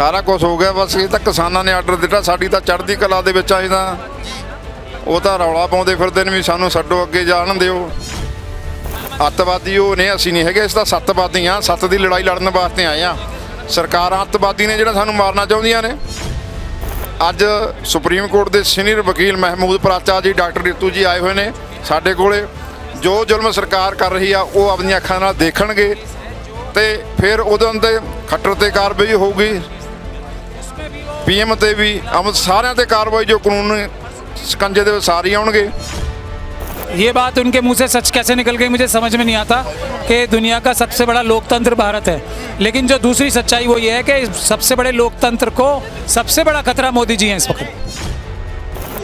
ਸਾਰਾ ਕੁਝ ਹੋ ਗਿਆ, ਬਸ ਇਹ ਤਾਂ ਕਿਸਾਨਾਂ ਨੇ ਆਰਡਰ ਦਿੱਤਾ। ਸਾਡੀ ਤਾਂ ਚੜ੍ਹਦੀ ਕਲਾ ਦੇ ਵਿੱਚ ਆਏ ਤਾਂ। ਉਹ ਤਾਂ ਰੌਲਾ ਪਾਉਂਦੇ ਫਿਰਦੇ ਨੇ ਵੀ ਸਾਨੂੰ ਛੱਡੋ, ਅੱਗੇ ਜਾਣ ਦਿਓ। ਅੱਤਵਾਦੀ ਉਹ ਨੇ, ਅਸੀਂ ਨਹੀਂ ਹੈਗੇ, ਅਸੀਂ ਤਾਂ ਸੱਤਵਾਦੀ ਆ ਸੱਤ ਦੀ ਲੜਾਈ ਲੜਨ ਵਾਸਤੇ ਆਏ ਆ ਸਰਕਾਰਾਂ ਅੱਤਵਾਦੀ ਨੇ ਜਿਹੜਾ ਸਾਨੂੰ ਮਾਰਨਾ ਚਾਹੁੰਦੀਆਂ ਨੇ। ਅੱਜ ਸੁਪਰੀਮ ਕੋਰਟ ਦੇ ਸੀਨੀਅਰ ਵਕੀਲ ਮਹਿਮੂਦ ਪ੍ਰਾਚਾ ਜੀ, ਡਾਕਟਰ ਰਿਤੂ ਜੀ ਆਏ ਹੋਏ ਨੇ ਸਾਡੇ ਕੋਲੇ। ਜੋ ਜ਼ੁਲਮ ਸਰਕਾਰ ਕਰ ਰਹੀ ਆ, ਉਹ ਆਪਣੀਆਂ ਅੱਖਾਂ ਨਾਲ ਦੇਖਣਗੇ। ਤੇ ਫਿਰ ਉਹਦੇ ਅੰਦਰ ਖੱਟਰ ਤੇ ਕਾਰਵਾਈ ਹੋਊਗੀ। ਪੀਐਮ ਤੇ ਵੀ ਅਮ ਸਾਰਿਆਂ ਤੇ ਕਾਰਵਾਈ ਜੋ ਕਾਨੂੰਨ ਸਕੰਜੇ ਦੇ ਵਿੱਚ ਸਾਰੀ ਆਉਣਗੇ ये बात उनके मुंह से सच कैसे निकल गई मुझे समझ में नहीं आता कि दुनिया का सबसे बड़ा लोकतंत्र भारत है लेकिन जो दूसरी सच्चाई वो ये है कि इस सबसे बड़े लोकतंत्र को सबसे बड़ा खतरा मोदी जी हैं इस वक्त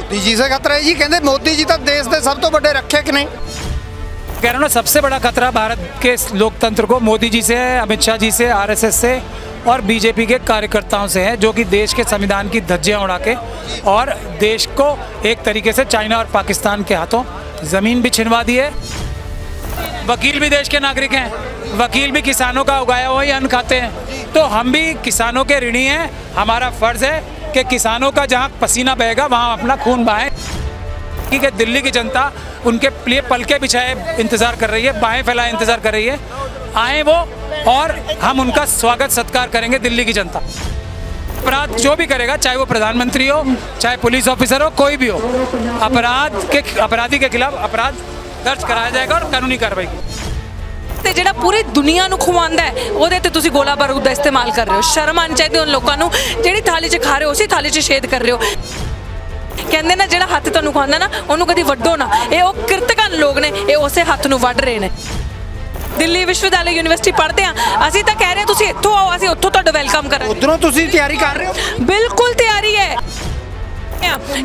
ਮੋਦੀ ਜੀ ਸੇ ਖਤਰਾ ਹੈ ਜੀ ਕਹਿੰਦੇ ਮੋਦੀ ਜੀ ਤਾਂ ਦੇਸ਼ ਦੇ ਸਭ ਤੋਂ ਵੱਡੇ ਰੱਖਿਅਕ ਨੇ कह रहा हूँ ना सबसे बड़ा खतरा भारत के इस लोकतंत्र को मोदी जी से है अमित शाह जी से आरएसएस से और बीजेपी के कार्यकर्ताओं से है, जो कि देश के संविधान की धज्जियाँ उड़ा के और देश को एक तरीके से चाइना और पाकिस्तान के हाथों ज़मीन भी छिनवा दी है। वकील भी देश के नागरिक हैं, वकील भी किसानों का उगाया हुआ ही अन्न खाते हैं। तो हम भी किसानों के ऋणी हैं, हमारा फ़र्ज़ है कि किसानों का जहाँ पसीना बहेगा, वहाँ अपना खून बहाएँ। है दिल्ली की जनता उनके लिए पलके बिछाए इंतज़ार कर रही है, बाहें फैलाए इंतज़ार कर रही है। आए वो और हम उनका स्वागत सत्कार करेंगे दिल्ली की जनता अपराध जो भी करेगा चाहे वो प्रधानमंत्री हो चाहे पुलिस ऑफिसर हो कोई भी हो अपराध के अपराधी के खिलाफ अपराध दर्ज कराया जाएगा और कानूनी कार्रवाई की ਤੇ ਜਿਹੜਾ ਪੂਰੀ ਦੁਨੀਆ ਨੂੰ ਖਵਾਉਂਦਾ ਹੈ ਉਹਦੇ ਤੇ ਤੁਸੀਂ ਗੋਲਾ ਬਾਰੂਦ ਦਾ ਇਸਤੇਮਾਲ ਕਰ ਰਹੇ ਹੋ ਸ਼ਰਮ ਆਣੀ ਚਾਹੀਦੀ ਉਹਨਾਂ ਲੋਕਾਂ ਨੂੰ ਜਿਹੜੀ ਥਾਲੀ 'ਚ ਖਾ ਰਹੇ ਹੋ ਉਸੇ ਥਾਲੀ 'ਚ ਛੇਦ ਕਰ ਰਹੇ ਹੋ ਕਹਿੰਦੇ ਨਾ ਜਿਹੜਾ ਹੱਥ ਤੁਹਾਨੂੰ ਖਵਾਉਂਦਾ ਨਾ ਉਹਨੂੰ ਕਦੀ ਵੱਢੋ ਨਾ ਇਹ ਉਹ ਕਿਰਤਕਨ ਲੋਕ ਨੇ ਇਹ ਉਸੇ ਹੱਥ ਨੂੰ ਵੱਢ ਰਹੇ ਨੇ ਦਿੱਲੀ ਵਿਸ਼ਵਵਿਦਿਆਲਾ ਯੂਨੀਵਰਸਿਟੀ ਪੜ੍ਹਦੇ ਆ। ਅਸੀਂ ਤਾਂ ਕਹਿ ਰਹੇ ਤੁਸੀਂ ਇੱਥੋਂ ਆਓ ਅਸੀਂ ਉੱਥੋਂ ਤੁਹਾਡਾ ਵੈਲਕਮ ਕਰਾਂਗੇ ਉਧਰੋਂ ਤੁਸੀਂ ਤਿਆਰੀ ਕਰ ਰਹੇ ਹੋ? ਬਿਲਕੁਲ ਤਿਆਰੀ ਹੈ।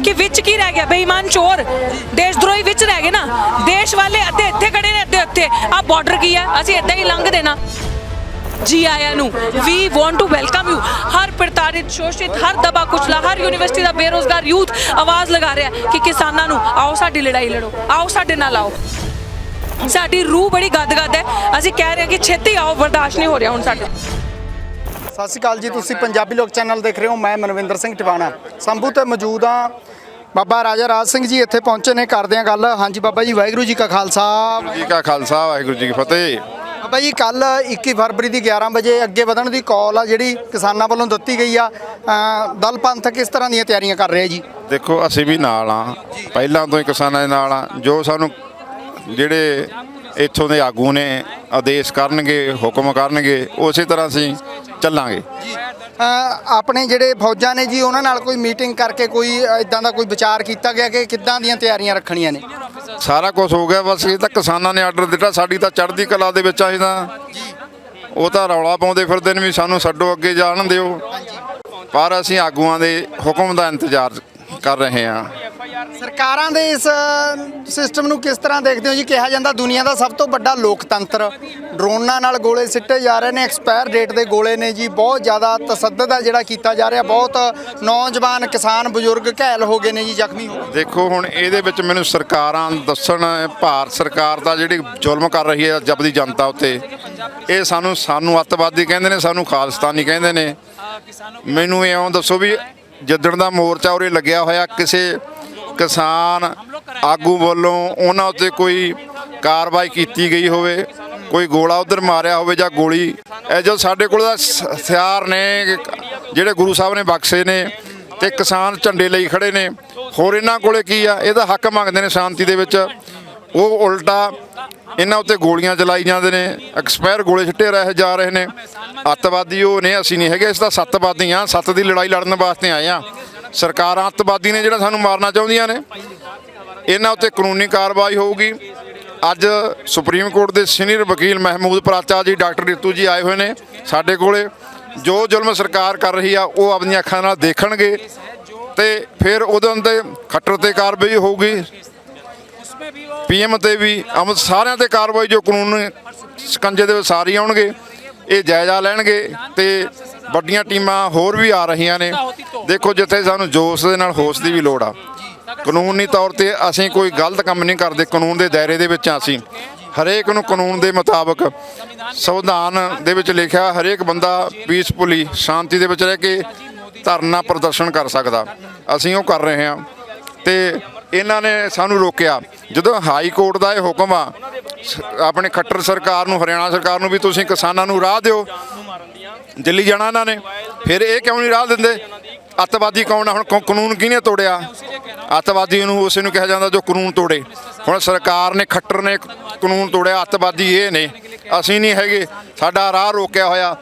ਕਿ ਵਿੱਚ ਕੀ ਰਹਿ ਗਿਆ? ਬੇਈਮਾਨ ਚੋਰ। ਦੇਸ਼ ਦਰੋਹੀ ਵਿੱਚ ਰਹਿ ਗਏ ਨਾ। ਦੇਸ਼ ਵਾਲੇ ਅੱਧੇ ਇੱਥੇ ਖੜੇ ਨੇ ਅੱਧੇ ਉੱਥੇ। ਆ ਬਾਰਡਰ ਕੀ ਹੈ? ਅਸੀਂ ਇੱਦਾਂ ਹੀ ਲੰਘ ਦੇਣਾ ਜੀ ਆਇਆਂ ਨੂੰ। We want to welcome you ਹਰ ਪ੍ਰਤਾੜਿਤ ਸ਼ੋਸ਼ਿਤ ਹਰ ਦਬਾ ਕੁਚਲਾ ਹਰ ਯੂਨੀਵਰਸਿਟੀ ਦਾ ਬੇਰੋਜ਼ਗਾਰ ਯੂਥ ਆਵਾਜ਼ ਲਗਾ ਰਿਹਾ ਕਿ ਕਿਸਾਨਾਂ ਨੂੰ ਆਓ ਸਾਡੀ ਲੜਾਈ ਲੜੋ। ਆਓ ਸਾਡੇ ਨਾਲ ਆਓ। ਸਾਡੀ ਰੂਹ ਬੜੀ ਗਦਗਦ ਹੈ। ਅਸੀਂ ਕਹਿ ਰਹੇ ਹਾਂ ਕਿ ਛੇਤੀ ਆਓ ਬਰਦਾਸ਼ਤ ਨਹੀਂ ਹੋ ਰਿਹਾ ਹੁਣ ਸਾਡੇ। ਸਤਿ ਸ਼੍ਰੀ ਅਕਾਲ ਜੀ ਤੁਸੀਂ ਪੰਜਾਬੀ ਲੋਕ ਚੈਨਲ ਦੇਖ ਰਹੇ ਹੋ ਮੈਂ ਮਨਵਿੰਦਰ ਸਿੰਘ ਟਿਵਾਣਾ। ਸੰਭੂ ਤੇ ਮੌਜੂਦ ਹਾਂ ਬਾਬਾ ਰਾਜਾ ਰਾਜ ਸਿੰਘ ਜੀ ਇੱਥੇ ਪਹੁੰਚੇ ਨੇ ਕਰਦੇ ਹਾਂ ਗੱਲ। ਹਾਂਜੀ ਬਾਬਾ ਜੀ ਵਾਹਿਗੁਰੂ ਜੀ ਕਾ ਖਾਲਸਾ। ਜੀ ਕਾ ਖਾਲਸਾ ਵਾਹਿਗੁਰੂ ਜੀ ਕੀ ਫਤਿਹ। ਬਾਬਾ ਜੀ ਕੱਲ 21 ਫਰਵਰੀ ਦੀ 11 ਵਜੇ ਅੱਗੇ ਵਧਣ ਦੀ ਕਾਲ ਆ ਜਿਹੜੀ ਕਿਸਾਨਾਂ ਵੱਲੋਂ ਦਿੱਤੀ ਗਈ ਆ। ਦਲ ਪੰਥ ਕਿਸ ਤਰ੍ਹਾਂ ਦੀਆਂ ਤਿਆਰੀਆਂ ਕਰ ਰਿਹਾ ਜੀ? ਦੇਖੋ ਅਸੀਂ ਵੀ ਨਾਲ ਆ ਪਹਿਲਾਂ ਤੋਂ ਹੀ ਕਿਸਾਨਾਂ ਦੇ ਨਾਲ ਆ ਜੋ ਸਾਨੂੰ ਜਿਹੜੇ ਇੱਥੋਂ ਦੇ ਆਗੂ ਨੇ ਆਦੇਸ਼ ਕਰਨਗੇ ਹੁਕਮ ਕਰਨਗੇ ਉਸੇ ਤਰ੍ਹਾਂ ਅਸੀਂ ਚੱਲਾਂਗੇ। ਆਪਣੇ ਜਿਹੜੇ ਫੌਜਾਂ ਨੇ ਜੀ ਉਹਨਾਂ ਨਾਲ ਕੋਈ ਮੀਟਿੰਗ ਕਰਕੇ ਕੋਈ ਇਦਾਂ ਦਾ ਕੋਈ ਵਿਚਾਰ ਕੀਤਾ ਗਿਆ ਕਿ ਕਿੱਦਾਂ ਦੀਆਂ ਤਿਆਰੀਆਂ ਰੱਖਣੀਆਂ ਨੇ? ਸਾਰਾ ਕੁਝ ਹੋ ਗਿਆ ਬਸ ਇਹ ਤਾਂ ਕਿਸਾਨਾਂ ਨੇ ਆਰਡਰ ਦਿੱਤਾ ਸਾਡੀ ਤਾਂ ਚੜ੍ਹਦੀ ਕਲਾ ਦੇ ਵਿੱਚ ਆਏ ਤਾਂ। ਉਹ ਤਾਂ ਰੌਲਾ ਪਾਉਂਦੇ ਫਿਰਦੇ ਨੇ ਵੀ ਸਾਨੂੰ ਛੱਡੋ ਅੱਗੇ ਜਾਣ ਦਿਓ। ਪਰ ਅਸੀਂ ਆਗੂਆਂ ਦੇ ਹੁਕਮ ਦਾ ਇੰਤਜ਼ਾਰ ਕਰ ਰਹੇ ਹਾਂ। ਸਰਕਾਰਾਂ ਦੇ ਇਸ ਸਿਸਟਮ ਨੂੰ ਕਿਸ ਤਰ੍ਹਾਂ ਦੇਖਦੇ ਹੋ ਜੀ? ਕਿਹਾ ਜਾਂਦਾ ਦੁਨੀਆ ਦਾ ਸਭ ਤੋਂ ਵੱਡਾ ਲੋਕਤੰਤਰ। ਡਰੋਨਾਂ ਨਾਲ ਗੋਲੇ ਸਿੱਟੇ ਜਾ ਰਹੇ ਨੇ ਐਕਸਪਾਇਰ ਡੇਟ ਦੇ ਗੋਲੇ ਨੇ ਜੀ। ਬਹੁਤ ਜ਼ਿਆਦਾ ਤਸੱਦਦ ਆ ਜਿਹੜਾ ਕੀਤਾ ਜਾ ਰਿਹਾ। ਬਹੁਤ ਨੌਜਵਾਨ ਕਿਸਾਨ ਬਜ਼ੁਰਗ ਘਾਇਲ ਹੋ ਗਏ ਨੇ ਜੀ ਜ਼ਖਮੀ ਹੋ ਗਏ ਦੇਖੋ ਹੁਣ ਇਹਦੇ ਵਿੱਚ ਮੈਨੂੰ ਸਰਕਾਰਾਂ ਦੱਸਣ ਭਾਰਤ ਸਰਕਾਰ ਦਾ ਜਿਹੜੀ ਜ਼ੁਲਮ ਕਰ ਰਹੀ ਹੈ ਜਬਦੀ ਜਨਤਾ ਉੱਤੇ ਇਹ ਸਾਨੂੰ ਸਾਨੂੰ ਅੱਤਵਾਦੀ ਕਹਿੰਦੇ ਨੇ ਸਾਨੂੰ ਖਾਲਿਸਤਾਨੀ ਕਹਿੰਦੇ ਨੇ। ਮੈਨੂੰ ਇਉਂ ਦੱਸੋ ਵੀ ਜਿੱਦਣ ਦਾ ਮੋਰਚਾ ਉਰੇ ਲੱਗਿਆ ਹੋਇਆ ਕਿਸੇ ਕਿਸਾਨ ਆਗੂ ਵੱਲੋਂ ਉਹਨਾਂ ਉੱਤੇ ਕੋਈ ਕਾਰਵਾਈ ਕੀਤੀ ਗਈ ਹੋਵੇ, ਕੋਈ ਗੋਲਾ ਉਧਰ ਮਾਰਿਆ ਹੋਵੇ ਜਾਂ ਗੋਲੀ, ਇਹ ਜੋ ਸਾਡੇ ਕੋਲ ਦਾ ਹਥਿਆਰ ਨੇ, ਜਿਹੜੇ ਗੁਰੂ ਸਾਹਿਬ ਨੇ ਬਖਸ਼ੇ ਨੇ ਤੇ ਕਿਸਾਨ ਝੰਡੇ ਲਈ ਖੜੇ ਨੇ, ਹੋਰ ਇਹਨਾਂ ਕੋਲੇ ਕੀ ਆ? ਇਹਦਾ ਹੱਕ ਮੰਗਦੇ ਨੇ ਸ਼ਾਂਤੀ ਦੇ ਵਿੱਚ। ਉਹ ਉਲਟਾ ਇਹਨਾਂ ਉੱਤੇ ਗੋਲੀਆਂ ਚਲਾਈ ਜਾਂਦੇ ਨੇ, ਐਕਸਪਾਇਰ ਗੋਲੇ ਛਿੱਟੇ ਰਹੇ, ਜਾ ਰਹੇ ਨੇ। ਅੱਤਵਾਦੀ ਉਹ ਨੇ, ਅਸੀਂ ਨਹੀਂ ਹੈਗੇ ਇਸ ਤਾਂ ਸੱਤਵਾਦੀ ਆ ਸੱਤ ਦੀ ਲੜਾਈ ਲੜਨ ਵਾਸਤੇ ਆਏ ਆ ਸਰਕਾਰਾਂ ਅੱਤਵਾਦੀ ਨੇ ਜਿਹੜਾ ਸਾਨੂੰ ਮਾਰਨਾ ਚਾਹੁੰਦੀਆਂ ਨੇ, ਇਹਨਾਂ ਉੱਤੇ ਕਾਨੂੰਨੀ ਕਾਰਵਾਈ ਹੋਊਗੀ। ਅੱਜ ਸੁਪਰੀਮ ਕੋਰਟ ਦੇ ਸੀਨੀਅਰ ਵਕੀਲ ਮਹਿਮੂਦ ਪ੍ਰਾਚਾ ਜੀ, ਡਾਕਟਰ ਰਿਤੂ ਜੀ ਆਏ ਹੋਏ ਨੇ ਸਾਡੇ ਕੋਲੇ। ਜੋ ਜ਼ੁਲਮ ਸਰਕਾਰ ਕਰ ਰਹੀ ਆ, ਉਹ ਆਪਣੀਆਂ ਅੱਖਾਂ ਨਾਲ ਦੇਖਣਗੇ ਤੇ ਫਿਰ ਉਹਦੇ ਉੱਤੇ ਖੱਟਰ ਤੇ ਕਾਰਵਾਈ ਹੋਊਗੀ। ਪੀਐਮ ਤੇ ਵੀ ਅਮ ਸਾਰਿਆਂ ਤੇ ਕਾਰਵਾਈ, ਜੋ ਕਾਨੂੰਨ ਸਕੰਜੇ ਦੇ ਵਿੱਚ ਸਾਰੀ ਆਉਣਗੇ, ਇਹ ਜਾਇਜ਼ਾ ਲੈਣਗੇ ਤੇ ਵੱਡੀਆਂ ਟੀਮਾਂ ਹੋਰ ਵੀ ਆ ਰਹੀਆਂ ਨੇ। ਦੇਖੋ ਜਿੱਥੇ ਸਾਨੂੰ ਜੋਸ਼ ਦੇ ਨਾਲ ਹੋਸ਼ ਦੀ ਵੀ ਲੋੜ ਆ। ਕਾਨੂੰਨੀ ਤੌਰ ਤੇ ਅਸੀਂ ਕੋਈ ਗਲਤ ਕੰਮ ਨਹੀਂ ਕਰਦੇ। ਕਾਨੂੰਨ ਦੇ ਦਾਇਰੇ ਦੇ ਵਿੱਚ ਆ ਅਸੀਂ ਹਰੇਕ ਨੂੰ ਕਾਨੂੰਨ ਦੇ ਮੁਤਾਬਕ ਸੰਵਿਧਾਨ ਦੇ ਵਿੱਚ ਲਿਖਿਆ, ਹਰੇਕ ਬੰਦਾ ਪੀਸਫੁਲੀ ਸ਼ਾਂਤੀ ਦੇ ਵਿੱਚ ਰਹਿ ਕੇ ਧਰਨਾ ਪ੍ਰਦਰਸ਼ਨ ਕਰ ਸਕਦਾ। ਅਸੀਂ ਉਹ ਕਰ ਰਹੇ ਹਾਂ। ਤੇ ਇਹਨਾਂ ਨੇ ਸਾਨੂੰ ਰੋਕਿਆ। ਜਦੋਂ ਹਾਈ ਕੋਰਟ ਦਾ ਇਹ ਹੁਕਮ ਆ, ਸ- ਆਪਣੇ ਖੱਟਰ ਸਰਕਾਰ ਨੂੰ, ਹਰਿਆਣਾ ਸਰਕਾਰ ਨੂੰ ਵੀ ਤੁਸੀਂ ਕਿਸਾਨਾਂ ਨੂੰ ਰਾਹ ਦਿਓ। ਦਿੱਲੀ ਜਾਣਾ ਇਹਨਾਂ ਨੇ। ਫਿਰ ਇਹ ਕਿਉਂ ਨਹੀਂ ਰਾਹ ਦਿੰਦੇ? ਅੱਤਵਾਦੀ ਕੌਣ ਆ? ਹੁਣ ਕਾ- ਕਾਨੂੰਨ ਕਿਹਨੇ ਤੋੜਿਆ? ਅੱਤਵਾਦੀ ਨੂੰ ਉਸੇ ਨੂੰ ਕਿਹਾ ਜਾਂਦਾ ਜੋ ਕਾਨੂੰਨ ਤੋੜੇ। ਹੁਣ ਸਰਕਾਰ ਨੇ, ਖੱਟਰ ਨੇ ਕਾਨੂੰਨ ਤੋੜਿਆ, ਅੱਤਵਾਦੀ ਇਹ ਨੇ। ਅਸੀਂ ਨਹੀਂ ਹੈਗੇ। ਸਾਡਾ ਰਾਹ ਰੋਕਿਆ ਹੋਇਆ।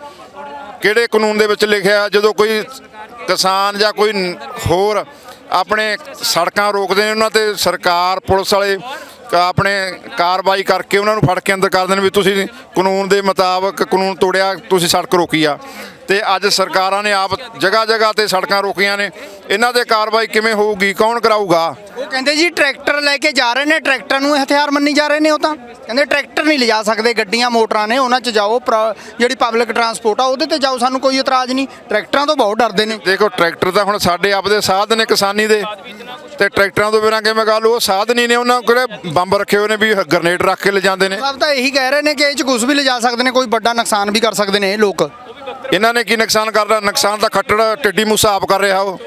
ਕਿਹੜੇ ਕਾਨੂੰਨ ਦੇ ਵਿੱਚ ਲਿਖਿਆ ਜਦੋਂ ਕੋਈ ਕਿਸਾਨ ਜਾਂ ਕੋਈ ਹੋਰ ਆਪਣੇ ਸੜਕਾਂ ਰੋਕਦੇ ਨੇ, ਉਹਨਾਂ ਤੇ ਸਰਕਾਰ, ਪੁਲਿਸ ਵਾਲੇ ਆਪਣੇ ਕਾਰਵਾਈ ਕਰਕੇ ਉਹਨਾਂ ਨੂੰ ਫੜ ਕੇ ਅੰਦਰ ਕਰ ਦੇਣ ਵੀ ਤੁਸੀਂ ਕਾਨੂੰਨ ਦੇ ਮੁਤਾਬਕ ਕਾਨੂੰਨ ਤੋੜਿਆ ਤੁਸੀਂ ਸੜਕ ਰੋਕੀ ਆ। ਤੇ ਅੱਜ ਸਰਕਾਰਾਂ ਨੇ ਆਪ ਜਗ੍ਹਾ ਜਗ੍ਹਾ ਤੇ ਸੜਕਾਂ ਰੋਕੀਆਂ ਨੇ। ਇਹਨਾਂ ਤੇ ਕਾਰਵਾਈ ਕਿਵੇਂ ਹੋਊਗੀ ਕੌਣ ਕਰਾਊਗਾ? ਉਹ ਕਹਿੰਦੇ ਜੀ ਟਰੈਕਟਰ ਲੈ ਕੇ ਜਾ ਰਹੇ ਨੇ ਟਰੈਕਟਰ ਨੂੰ ਹਥਿਆਰ ਮੰਨੀ ਜਾ ਰਹੇ ਨੇ ਉਹ ਤਾਂ। ਕਹਿੰਦੇ ਟਰੈਕਟਰ ਨਹੀਂ ਲਿਜਾ ਸਕਦੇ ਗੱਡੀਆਂ ਮੋਟਰਾਂ ਨੇ ਉਹਨਾਂ 'ਚ ਜਾਓ ਜਿਹੜੀ ਪਬਲਿਕ ਟਰਾਂਸਪੋਰਟ ਆ ਉਹਦੇ ਤੇ ਜਾਓ ਸਾਨੂੰ ਕੋਈ ਇਤਰਾਜ਼ ਨਹੀਂ। ਟਰੈਕਟਰਾਂ ਤੋਂ ਬਹੁਤ ਡਰਦੇ ਨੇ। ਦੇਖੋ ਟਰੈਕਟਰ ਤਾਂ ਹੁਣ ਸਾਡੇ ਆਪਦੇ ਸਾਧਨ ਨੇ ਕਿਸਾਨੀ ਦੇ। ਤੇ ਟਰੈਕਟਰਾਂ ਤੋਂ ਬਿਨਾਂ ਕਿਵੇਂ ਗੱਲ? ਉਹ ਸਾਧਨ ਹੀ ਨੇ ਉਹਨਾਂ ਕੋਲੇ ਬੰਬ ਰੱਖੇ ਹੋਏ ਨੇ ਵੀ ਗ੍ਰਨੇਡ ਰੱਖ ਕੇ ਲੈ ਜਾਂਦੇ ਨੇ। ਸਭ ਤਾਂ ਇਹੀ ਕਹਿ ਰਹੇ ਨੇ ਕਿ ਇਹ 'ਚ ਕੁਝ ਵੀ ਲਿਜਾ ਸਕਦੇ ਨੇ ਕੋਈ ਵੱਡਾ ਨੁਕਸਾਨ ਵੀ ਕਰ ਸਕਦੇ ਨੇ ਇਹ ਲੋਕ। ਇਹਨਾਂ ਨੇ ਕੀ ਨੁਕਸਾਨ ਕਰਦਾ? ਨੁਕਸਾਨ ਤਾਂ ਖੱਟੜ ਟਿੱਡੀ ਮੂਸਾ ਆਪ ਕਰ ਰਿਹਾ ਉਹ।